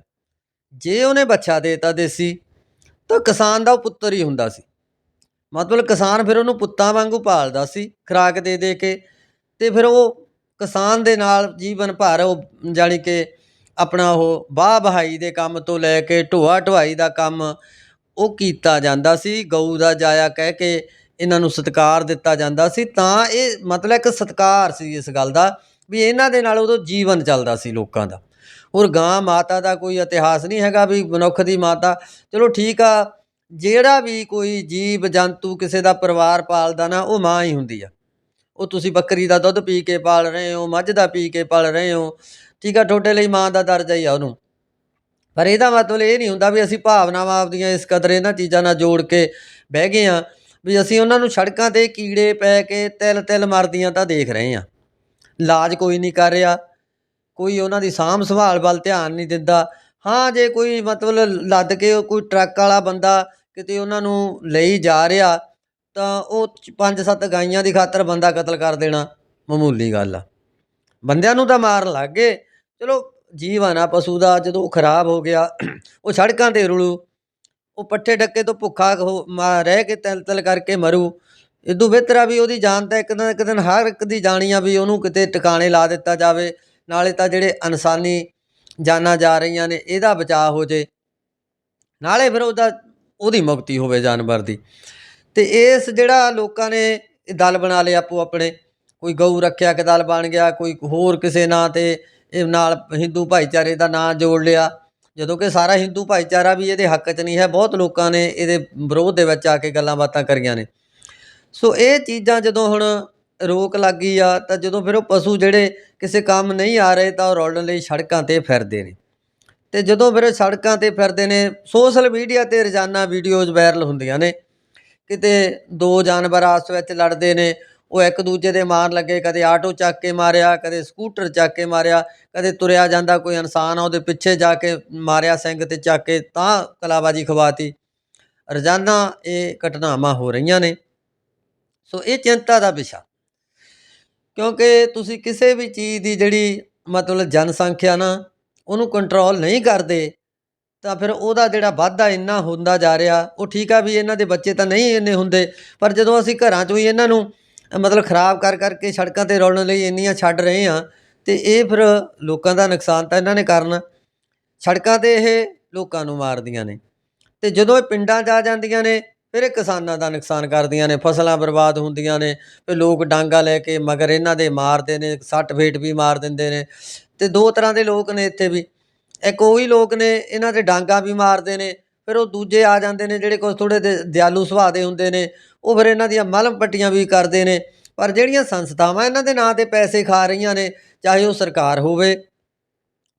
ਜੇ ਉਹਨੇ ਬੱਚਾ ਦੇਤਾ ਦੇਸੀ, ਤਾਂ ਕਿਸਾਨ ਦਾ ਉਹ ਪੁੱਤਰ ਹੀ ਹੁੰਦਾ ਸੀ। ਮਤਲਬ ਕਿਸਾਨ ਫਿਰ ਉਹਨੂੰ ਪੁੱਤਾਂ ਵਾਂਗੂ ਪਾਲਦਾ ਸੀ, ਖੁਰਾਕ ਦੇ ਦੇ ਕੇ ਤੇ ਫਿਰ ਉਹ ਕਿਸਾਨ ਦੇ ਨਾਲ ਜੀਵਨ ਭਰ ਉਹ ਜਾਣੀ ਕਿ ਆਪਣਾ ਉਹ ਬਾਹ ਬਹਾਈ ਦੇ ਕੰਮ ਤੋਂ ਲੈ ਕੇ ਢੋਆ ਢੁਆਈ ਦਾ ਕੰਮ ਉਹ ਕੀਤਾ ਜਾਂਦਾ ਸੀ। ਗਊ ਦਾ ਜਾਇਆ ਕਹਿ ਕੇ ਇਹਨਾਂ ਨੂੰ ਸਤਿਕਾਰ ਦਿੱਤਾ ਜਾਂਦਾ ਸੀ, ਤਾਂ ਇਹ ਮਤਲਬ ਇੱਕ ਸਤਿਕਾਰ ਸੀ ਇਸ ਗੱਲ ਦਾ, ਵੀ ਇਹਨਾਂ ਦੇ ਨਾਲ ਉਦੋਂ ਜੀਵਨ ਚੱਲਦਾ ਸੀ ਲੋਕਾਂ ਦਾ। ਔਰ ਗਾਂ ਮਾਤਾ ਦਾ ਕੋਈ ਇਤਿਹਾਸ ਨਹੀਂ ਹੈਗਾ ਵੀ ਮਨੁੱਖ ਦੀ ਮਾਤਾ। ਚਲੋ ਠੀਕ ਆ, ਜਿਹੜਾ ਵੀ ਕੋਈ ਜੀਵ ਜੰਤੂ ਕਿਸੇ ਦਾ ਪਰਿਵਾਰ ਪਾਲਦਾ ਨਾ, ਉਹ ਮਾਂ ਹੀ ਹੁੰਦੀ ਆ। ਉਹ ਤੁਸੀਂ ਬੱਕਰੀ ਦਾ ਦੁੱਧ ਪੀ ਕੇ ਪਾਲ ਰਹੇ ਹੋ, ਮੱਝ ਦਾ ਪੀ ਕੇ ਪਾਲ ਰਹੇ ਹੋ, ਠੀਕ ਆ, ਤੁਹਾਡੇ ਲਈ ਮਾਂ ਦਾ ਦਰਜਾ ਹੀ ਆ ਉਹਨੂੰ। ਪਰ ਇਹਦਾ ਮਤਲਬ ਇਹ ਨਹੀਂ ਹੁੰਦਾ ਵੀ ਅਸੀਂ ਭਾਵਨਾਵਾਂ ਆਪਦੀਆਂ ਇਸ ਕਦਰ ਇਹਨਾਂ ਚੀਜ਼ਾਂ ਨਾਲ ਜੋੜ ਕੇ ਬਹਿ ਗਏ ਆ ਵੀ ਅਸੀਂ ਉਹਨਾਂ ਨੂੰ ਸੜਕਾਂ ਤੇ ਕੀੜੇ ਪੈ ਕੇ ਤਿਲ ਤਿਲ ਮਰਦੀਆਂ ਤਾਂ ਦੇਖ ਰਹੇ ਹਾਂ। ਇਲਾਜ ਕੋਈ ਨਹੀਂ ਕਰ ਰਿਹਾ। ਕੋਈ ਉਹਨਾਂ ਦੀ ਸਾਂਭ ਸੰਭਾਲ ਵੱਲ ਧਿਆਨ ਨਹੀਂ ਦਿੰਦਾ। ਹਾਂ, ਜੇ ਕੋਈ ਮਤਲਬ ਲੱਦ ਕੇ ਕੋਈ ਟਰੱਕ ਵਾਲਾ ਬੰਦਾ ਕਿਤੇ ਉਹਨਾਂ ਨੂੰ ਲਈ ਜਾ ਰਿਹਾ, ਤਾਂ ਉਹ ਚ- ਪੰਜ ਸੱਤ ਗਾਈਆਂ ਦੀ ਖਾਤਰ ਬੰਦਾ ਕਤਲ ਕਰ ਦੇਣਾ। ਮਾਮੂਲੀ ਗੱਲ ਆ। ਬੰਦਿਆਂ ਨੂੰ ਤਾਂ ਮਾਰਨ ਲੱਗ ਗਏ। ਚਲੋ, ਜੀਵਨ ਆ, ਪਸ਼ੂ ਦਾ ਜਦੋਂ ਉਹ ਖਰਾਬ ਹੋ ਗਿਆ, ਉਹ ਸੜਕਾਂ ਤੇ ਰੁਲੂ। ਉਹ ਪੱਠੇ ਡੱਕੇ ਤੋਂ ਭੁੱਖਾ ਹੋ- ਮਾ- ਰਹਿ ਕੇ ਤਿਲ ਤਿਲ ਕਰਕੇ ਮਰੂ। ਇਦੋਂ ਬਿਹਤਰ ਆ ਵੀ ਉਹਦੀ ਜਾਨ ਤਾਂ ਇੱਕ ਦਿਨ ਇੱਕ ਦਿਨ ਹਰ ਇੱਕ ਦੀ ਜਾਣੀ ਆ ਵੀ ਉਹਨੂੰ ਕਿਤੇ ਟਿਕਾਣੇ ਲਾ ਦਿੱਤਾ ਜਾਵੇ। ਨਾਲੇ ਤਾਂ ਜਿਹੜੇ ਇਨਸਾਨੀ ਜਾਨਾਂ ਜਾ ਰਹੀਆਂ ਨੇ, ਇਹਦਾ ਬਚਾਅ ਹੋ ਜੇ। ਨਾਲੇ ਫਿਰ ਉਹਦਾ, ਉਹਦੀ ਮੁਕਤੀ ਹੋਵੇ ਜਾਨਵਰ ਦੀ। ਤੇ ਇਸ ਜਿਹੜਾ ਲੋਕਾਂ ਨੇ ਇਹ ਦਲ ਬਣਾ ਲਏ ਆਪੋ ਆਪਣੇ, ਕੋਈ ਗਊ ਰੱਖਿਆ ਕਿ ਦਲ ਬਣ ਗਿਆ, ਕੋਈ ਹੋਰ ਕਿਸੇ ਨਾਂ ਤੇ ਇਹ ਨਾਲ ਹਿੰਦੂ ਭਾਈਚਾਰੇ ਦਾ ਨਾਂ ਜੋੜ ਲਿਆ। ਜਦੋਂ ਕਿ ਸਾਰਾ ਹਿੰਦੂ ਭਾਈਚਾਰਾ ਵੀ ਇਹਦੇ ਹੱਕ 'ਚ ਨਹੀਂ ਹੈ, ਬਹੁਤ ਲੋਕਾਂ ਨੇ ਇਹਦੇ ਵਿਰੋਧ ਦੇ ਵਿੱਚ ਆ ਕੇ ਗੱਲਾਂ ਬਾਤਾਂ ਕਰੀਆਂ ਨੇ। ਸੋ ਇਹ ਚੀਜ਼ਾਂ ਜਦੋਂ ਹੁਣ ਰੋਕ ਲੱਗ ਗਈ ਆ, ਤਾਂ ਜਦੋਂ ਫਿਰ ਉਹ ਪਸ਼ੂ ਜਿਹੜੇ ਕਿਸੇ ਕੰਮ ਨਹੀਂ ਆ ਰਹੇ, ਤਾਂ ਉਹ ਰੋਲਣ ਲਈ ਸੜਕਾਂ ਤੇ ਫਿਰਦੇ ਨੇ। ਤੇ ਜਦੋਂ ਫਿਰ ਸੜਕਾਂ ਤੇ ਫਿਰਦੇ ਨੇ, ਸੋਸ਼ਲ ਮੀਡੀਆ ਤੇ ਰੋਜ਼ਾਨਾ ਵੀਡੀਓਜ਼ ਵਾਇਰਲ ਹੁੰਦੀਆਂ ਨੇ। ਕਿਤੇ ਦੋ ਜਾਨਵਰ ਆਪਸ ਵਿੱਚ ਲੜਦੇ ਨੇ ਉਹ ਇੱਕ ਦੂਜੇ ਦੇ ਮਾਰਨ ਲੱਗੇ, ਕਦੇ ਆਟੋ ਚੱਕ ਕੇ ਮਾਰਿਆ, ਕਦੇ ਸਕੂਟਰ ਚੱਕ ਕੇ ਮਾਰਿਆ, ਕਦੇ ਤੁਰਿਆ ਜਾਂਦਾ ਕੋਈ ਇਨਸਾਨ ਆ, ਉਹਦੇ ਪਿੱਛੇ ਜਾ ਕੇ ਮਾਰਿਆ ਸਿੰਘ ਤੇ ਚੱਕ ਕੇ ਤਾਂ ਕਲਾਬਾਜੀ ਖਵਾਤੀ। ਰੋਜ਼ਾਨਾ ਇਹ ਘਟਨਾਵਾਂ ਹੋ ਰਹੀਆਂ ਨੇ। ਸੋ ਇਹ ਚਿੰਤਾ ਦਾ ਵਿਸ਼ਾ। ਕਿਉਂਕਿ ਤੁਸੀਂ ਕਿਸੇ ਵੀ ਚੀਜ਼ ਦੀ ਜਿਹੜੀ ਮਤਲਬ ਜਨਸੰਖਿਆ ਨਾ, ਉਹਨੂੰ ਕੰਟਰੋਲ ਨਹੀਂ ਕਰਦੇ, ਤਾਂ ਫਿਰ ਉਹਦਾ ਜਿਹੜਾ ਵਾਧਾ ਇੰਨਾ ਹੁੰਦਾ ਜਾ ਰਿਹਾ, ਉਹ ਠੀਕ ਆ ਵੀ ਇਹਨਾਂ ਦੇ ਬੱਚੇ ਤਾਂ ਨਹੀਂ ਇੰਨੇ ਹੁੰਦੇ, ਪਰ ਜਦੋਂ ਅਸੀਂ ਘਰਾਂ 'ਚੋਂ ਹੀ ਇਹਨਾਂ ਨੂੰ ਮਤਲਬ ਖਰਾਬ ਕਰ ਕਰਕੇ ਸੜਕਾਂ ਤੇ ਰੋਲਣ ਲਈ ਇੰਨੀਆਂ ਛੱਡ ਰਹੇ ਆ ਤੇ ਇਹ ਫਿਰ ਲੋਕਾਂ ਦਾ ਨੁਕਸਾਨ ਤਾਂ ਇਹਨਾਂ ਨੇ ਕਰਨਾ। ਸੜਕਾਂ ਤੇ ਇਹ ਲੋਕਾਂ ਨੂੰ ਮਾਰਦੀਆਂ ਨੇ। ਤੇ ਜਦੋਂ ਇਹ ਪਿੰਡਾਂ 'ਚ ਆ ਜਾਂਦੀਆਂ ਨੇ, ਫਿਰ ਇਹ ਕਿਸਾਨਾਂ ਦਾ ਨੁਕਸਾਨ ਕਰਦੀਆਂ ਨੇ। ਫਸਲਾਂ ਬਰਬਾਦ ਹੁੰਦੀਆਂ ਨੇ, ਫਿਰ ਲੋਕ ਡਾਂਗਾ ਲੈ ਕੇ ਮਗਰ ਇਹਨਾਂ ਦੇ ਮਾਰਦੇ ਨੇ, ਸੱਟ ਫੇਟ ਵੀ ਮਾਰ ਦਿੰਦੇ ਨੇ। ਤੇ ਦੋ ਤਰ੍ਹਾਂ ਦੇ ਲੋਕ ਨੇ ਇੱਥੇ ਵੀ। ਇੱਕ ਉਹੀ ਲੋਕ ਨੇ, ਇਹਨਾਂ ਦੇ ਡਾਂਗਾ ਵੀ ਮਾਰਦੇ ਨੇ ਫਿਰ ਉਹ ਦੂਜੇ ਆ ਜਾਂਦੇ ਨੇ ਜਿਹੜੇ ਕੁਛ ਥੋੜੇ ਦਿਆਲੂ ਸੁਭਾਅ ਦੇ ਹੁੰਦੇ ਨੇ, ਉਹ ਫਿਰ ਇਹਨਾਂ ਦੀਆਂ ਮਲਮ ਪੱਟੀਆਂ ਵੀ ਕਰਦੇ ਨੇ, ਪਰ ਜਿਹੜੀਆਂ ਸੰਸਥਾਵਾਂ ਇਹਨਾਂ ਦੇ ਨਾਂ ਤੇ ਪੈਸੇ ਖਾ ਰਹੀਆਂ ਨੇ, ਚਾਹੇ ਉਹ ਸਰਕਾਰ ਹੋਵੇ,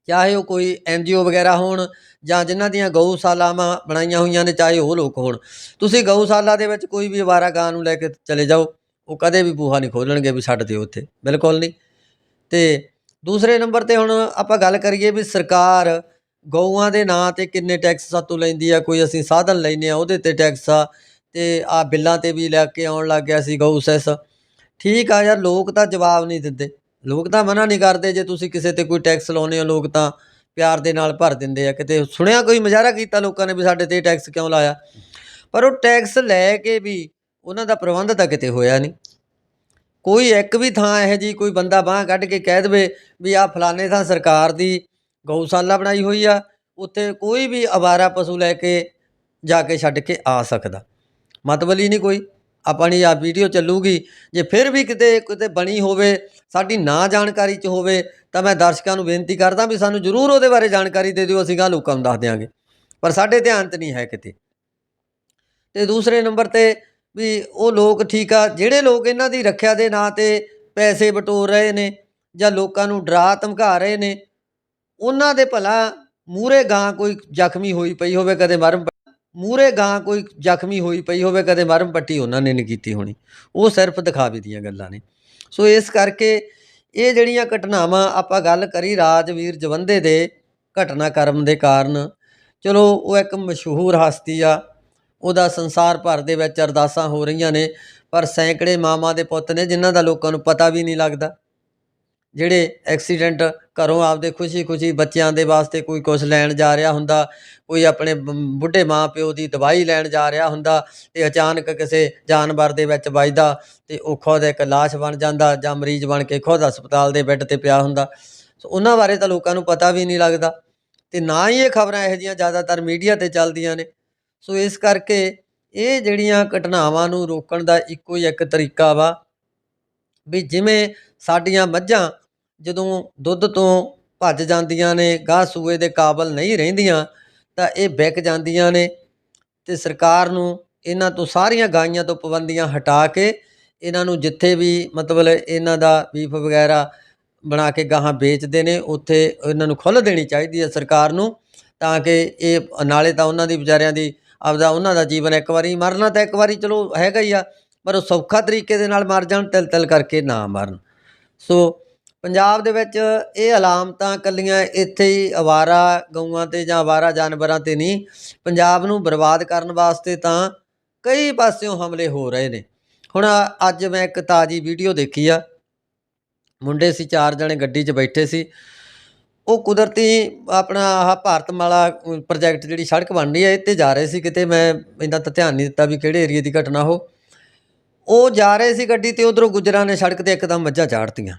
ਚਾਹੇ ਉਹ ਕੋਈ ਐਨਜੀਓ ਵਗੈਰਾ ਹੋਣ ਜਾਂ ਜਿਨ੍ਹਾਂ ਦੀਆਂ ਗਊਸ਼ਾਲਾਵਾਂ ਬਣਾਈਆਂ ਹੋਈਆਂ ਨੇ, ਚਾਹੇ ਉਹ ਲੋਕ ਹੋਣ, ਤੁਸੀਂ ਗਊਸ਼ਾਲਾ ਦੇ ਵਿੱਚ ਕੋਈ ਵੀ ਅਵਾਰਾ ਗਾਂ ਨੂੰ ਲੈ ਕੇ ਚਲੇ ਜਾਓ, ਉਹ ਕਦੇ ਵੀ ਬੂਹਾ ਨਹੀਂ ਖੋਲਣਗੇ ਵੀ ਛੱਡ ਦਿਓ ਉੱਥੇ ਬਿਲਕੁਲ ਨਹੀਂ, ਤੇ ਦੂਸਰੇ ਨੰਬਰ ਤੇ ਹੁਣ ਆਪਾਂ ਗੱਲ ਕਰੀਏ ਵੀ ਸਰਕਾਰ ਗਊਆਂ ਦੇ ਨਾਂ ਤੇ ਕਿੰਨੇ ਟੈਕਸ ਸਾਤੋਂ ਲੈਂਦੀ ਆ, ਕੋਈ ਅਸੀਂ ਸਾਧਨ ਲੈਨੇ ਆ, ਉਹਦੇ ਤੇ ਟੈਕਸ ਆ, ਤੇ ਆ ਬਿੱਲਾਂ ਤੇ ਵੀ ਲੈ ਕੇ ਆਉਣ ਲੱਗ ਗਿਆ ਸੀ ਗਊ ਸੈਸ। ਠੀਕ ਆ ਯਾਰ, ਲੋਕ ਤਾਂ ਜਵਾਬ ਨਹੀਂ ਦਿੰਦੇ। ਲੋਕ ਤਾਂ ਮਨਾ ਨਹੀਂ ਕਰਦੇ ਜੇ ਤੁਸੀਂ ਕਿਸੇ ਤੇ ਕੋਈ ਟੈਕਸ ਲਾਉਨੇ ਹੋ, ਲੋਕ ਤਾਂ ਪਿਆਰ ਦੇ ਨਾਲ ਭਰ ਦਿੰਦੇ ਆ। ਕਿਤੇ ਸੁਣਿਆ ਕੋਈ ਮੁਜ਼ਾਹਰਾ ਕੀਤਾ ਲੋਕਾਂ ਨੇ ਵੀ ਸਾਡੇ ਤੇ ਟੈਕਸ ਕਿਉਂ ਲਾਇਆ? ਪਰ ਉਹ ਟੈਕਸ ਲੈ ਕੇ ਵੀ ਉਹਨਾਂ ਦਾ ਪ੍ਰਬੰਧ ਤਾਂ ਕਿਤੇ ਹੋਇਆ ਨਹੀਂ। ਕੋਈ ਇੱਕ ਵੀ ਥਾਂ ਇਹੋ ਜੀ ਕੋਈ ਬੰਦਾ ਬਾਹ ਕੱਢ ਕੇ ਕਹਿ ਦੇਵੇ ਵੀ ਆ ਫਲਾਣੇ ਥਾਂ ਸਰਕਾਰ ਦੀ ਗਊਸ਼ਾਲਾ ਬਣਾਈ ਹੋਈ ਆ, ਉੱਥੇ ਕੋਈ ਵੀ ਅਵਾਰਾ ਪਸ਼ੂ ਲੈ ਕੇ ਜਾ ਕੇ ਛੱਡ ਕੇ ਆ ਸਕਦਾ। ਮਤਲਬ ਹੀ ਨਹੀਂ ਕੋਈ ਆਪਾਂ ਆਪਣੀ ਆ ਵੀਡੀਓ ਚੱਲੂਗੀ, ਜੇ ਫਿਰ ਵੀ ਕਿਤੇ ਕਿਤੇ ਬਣੀ ਹੋਵੇ, ਸਾਡੀ ਨਾ ਜਾਣਕਾਰੀ 'ਚ ਹੋਵੇ, ਤਾਂ ਮੈਂ ਦਰਸ਼ਕਾਂ ਨੂੰ ਬੇਨਤੀ ਕਰਦਾ ਵੀ ਸਾਨੂੰ ਜ਼ਰੂਰ ਉਹਦੇ ਬਾਰੇ ਜਾਣਕਾਰੀ ਦੇ ਦਿਓ, ਅਸੀਂ ਗਾਂ ਲੋਕਾਂ ਨੂੰ ਦੱਸ ਦਿਆਂਗੇ। ਪਰ ਸਾਡੇ ਧਿਆਨ 'ਚ ਨਹੀਂ ਹੈ ਕਿਤੇ। ਤੇ ਦੂਸਰੇ ਨੰਬਰ ਤੇ ਵੀ ਉਹ ਲੋਕ ਠੀਕ ਆ, ਜਿਹੜੇ ਲੋਕ ਇਹਨਾਂ ਦੀ ਰੱਖਿਆ ਦੇ ਨਾਂ ਤੇ ਪੈਸੇ ਬਟੋਰ ਰਹੇ ਨੇ ਜਾਂ ਲੋਕਾਂ ਨੂੰ ਡਰਾ ਧਮਕਾ ਰਹੇ ਨੇ ਉਹਨਾਂ ਦੇ ਭਲਾ ਮੂਰੇ ਗਾਂ ਕੋਈ ਜ਼ਖਮੀ ਹੋਈ ਪਈ ਹੋਵੇ, ਕਦੇ ਮਰਮ ਮੂਰੇ ਗਾਂ ਕੋਈ ਜ਼ਖਮੀ ਹੋਈ ਪਈ ਹੋਵੇ, ਕਦੇ ਮਰਮ ਪੱਟੀ ਉਹਨਾਂ ਨੇ ਨਹੀਂ ਕੀਤੀ ਹੋਣੀ। ਉਹ ਸਿਰਫ ਦਿਖਾਵੇ ਦੀਆਂ ਗੱਲਾਂ ਨੇ। ਸੋ ਇਸ ਕਰਕੇ ਇਹ ਜਿਹੜੀਆਂ ਘਟਨਾਵਾਂ ਆਪਾਂ ਗੱਲ ਕਰੀ ਰਾਜਵੀਰ ਜਵੰਦੇ ਦੇ ਘਟਨਾ ਘਟਨਾਕ੍ਰਮ ਦੇ ਕਾਰਨ, ਚਲੋ ਉਹ ਇੱਕ ਮਸ਼ਹੂਰ ਹਸਤੀ ਆ, ਉਹਦਾ ਸੰਸਾਰ ਭਰ ਦੇ ਵਿੱਚ ਅਰਦਾਸਾਂ ਹੋ ਰਹੀਆਂ ਨੇ, ਪਰ ਸੈਂਕੜੇ ਮਾਮਾ ਦੇ ਪੁੱਤ ਨੇ ਜਿਨ੍ਹਾਂ ਦਾ ਲੋਕਾਂ ਨੂੰ ਪਤਾ ਵੀ ਨਹੀਂ ਲੱਗਦਾ। ਜਿਹੜੇ ਐਕਸੀਡੈਂਟ ਘਰੋਂ ਆਪਦੇ ਖੁਸ਼ੀ-ਖੁਸ਼ੀ ਬੱਚਿਆਂ ਦੇ ਵਾਸਤੇ ਕੋਈ ਕੁਝ ਲੈਣ ਜਾ ਰਿਹਾ ਹੁੰਦਾ, ਕੋਈ ਆਪਣੇ ਬੁੱਢੇ ਮਾਂ ਪਿਓ ਦੀ ਦਵਾਈ ਲੈਣ ਜਾ ਰਿਹਾ ਹੁੰਦਾ ਤੇ ਅਚਾਨਕ ਕਿਸੇ ਜਾਨਵਰ ਦੇ ਵਿੱਚ ਵੱਜਦਾ ਤੇ ਉਹ ਖੁਦ ਇੱਕ ਲਾਸ਼ ਬਣ ਜਾਂਦਾ ਜਾਂ ਮਰੀਜ਼ ਬਣ ਕੇ ਖੁਦ ਹਸਪਤਾਲ ਦੇ ਬੈੱਡ ਤੇ ਪਿਆ ਹੁੰਦਾ। ਸੋ ਉਹਨਾਂ ਬਾਰੇ ਤਾਂ ਲੋਕਾਂ ਨੂੰ ਪਤਾ ਵੀ ਨਹੀਂ ਲੱਗਦਾ ਤੇ ਨਾ ਹੀ ਇਹ ਖਬਰਾਂ ਇਹੋ ਜਿਹੀਆਂ ਜ਼ਿਆਦਾਤਰ ਮੀਡੀਆ ਤੇ ਚੱਲਦੀਆਂ ਨੇ। ਸੋ ਇਸ ਕਰਕੇ ਇਹ ਜਿਹੜੀਆਂ ਘਟਨਾਵਾਂ ਨੂੰ ਰੋਕਣ ਦਾ ਇੱਕੋ ਹੀ ਇੱਕ ਤਰੀਕਾ ਵਾ ਵੀ ਜਿਵੇਂ ਸਾਡੀਆਂ ਮੱਝਾਂ ਜਦੋਂ ਦੁੱਧ ਤੋਂ ਭੱਜ ਜਾਂਦੀਆਂ ਨੇ, ਗਾਹ ਸੂਏ ਦੇ ਕਾਬਲ ਨਹੀਂ ਰਹਿੰਦੀਆਂ, ਤਾਂ ਇਹ ਵਿਕ ਜਾਂਦੀਆਂ ਨੇ ਤੇ ਸਰਕਾਰ ਨੂੰ ਇਹਨਾਂ ਤੋਂ ਸਾਰੀਆਂ ਗਾਈਆਂ ਤੋਂ ਪਾਬੰਦੀਆਂ ਹਟਾ ਕੇ ਇਹਨਾਂ ਨੂੰ ਜਿੱਥੇ ਵੀ ਮਤਲਬ ਇਹਨਾਂ ਦਾ ਬੀਫ ਵਗੈਰਾ ਬਣਾ ਕੇ ਗਾਹਾਂ ਵੇਚਦੇ ਨੇ, ਉੱਥੇ ਇਹਨਾਂ ਨੂੰ ਖੁੱਲ੍ਹ ਦੇਣੀ ਚਾਹੀਦੀ ਹੈ ਸਰਕਾਰ ਨੂੰ ਤਾਂ ਕਿ ਇਹ ਨਾਲੇ ਤਾਂ ਉਹਨਾਂ ਦੀ ਵਿਚਾਰਿਆਂ ਦੀ ਆਪਦਾ ਉਹਨਾਂ ਦਾ ਜੀਵਨ ਇੱਕ ਵਾਰੀ ਮਰਨਾ ਤਾਂ ਇੱਕ ਵਾਰੀ ਚਲੋ ਹੈਗਾ ਹੀ ਆ, ਪਰ ਉਹ ਸੌਖਾ ਤਰੀਕੇ ਦੇ ਨਾਲ ਮਰ ਜਾਣ ਤਿਲ ਤਿਲ ਕਰਕੇ ਨਾ ਮਰਨ। ਸੋ ਪੰਜਾਬ ਦੇ ਵਿੱਚ ਇਹ ਅਲਾਮਤਾਂ ਕੱਲੀਆਂ ਇੱਥੇ ਹੀ ਅਵਾਰਾ ਗਊਆਂ ਤੇ ਜਾਂ ਅਵਾਰਾ ਜਾਨਵਰਾਂ ਤੇ ਨਹੀਂ, ਪੰਜਾਬ ਨੂੰ ਬਰਬਾਦ ਕਰਨ ਵਾਸਤੇ ਤਾਂ ਕਈ ਪਾਸਿਓਂ ਹਮਲੇ ਹੋ ਰਹੇ ਨੇ। ਹੁਣ ਅੱਜ ਮੈਂ ਇੱਕ ਤਾਜੀ ਵੀਡੀਓ ਦੇਖੀ ਆ। ਮੁੰਡੇ ਸੀ, ਚਾਰ ਜਣੇ ਗੱਡੀ 'ਚ ਬੈਠੇ ਸੀ। ਉਹ ਕੁਦਰਤੀ ਆਪਣਾ ਆਹ ਭਾਰਤਮਾਲਾ ਪ੍ਰੋਜੈਕਟ ਜਿਹੜੀ ਸੜਕ ਬਣ ਰਹੀ ਹੈ ਇਹ 'ਤੇ ਜਾ ਰਹੇ ਸੀ ਕਿਤੇ। ਮੈਂ ਇੰਨਾ ਤਾਂ ਧਿਆਨ ਨਹੀਂ ਦਿੱਤਾ ਵੀ ਕਿਹੜੇ ਏਰੀਆ ਦੀ ਘਟਨਾ ਉਹ ਉਹ ਜਾ ਰਹੇ ਸੀ ਗੱਡੀ ਤੇ, ਉਧਰੋਂ ਗੁਜ਼ਰਾਂ ਨੇ ਸੜਕ ਤੇ ਇੱਕਦਮ ਮੱਝਾਂ ਚਾੜਤੀਆਂ।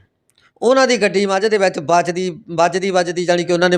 ਉਹਨਾਂ ਦੀ ਗੱਡੀ ਮੱਝ ਦੇ ਵਿੱਚ ਵੱਜਦੀ ਵੱਜਦੀ ਵੱਜਦੀ ਜਾਣੀ ਕਿ ਉਹਨਾਂ ਨੇ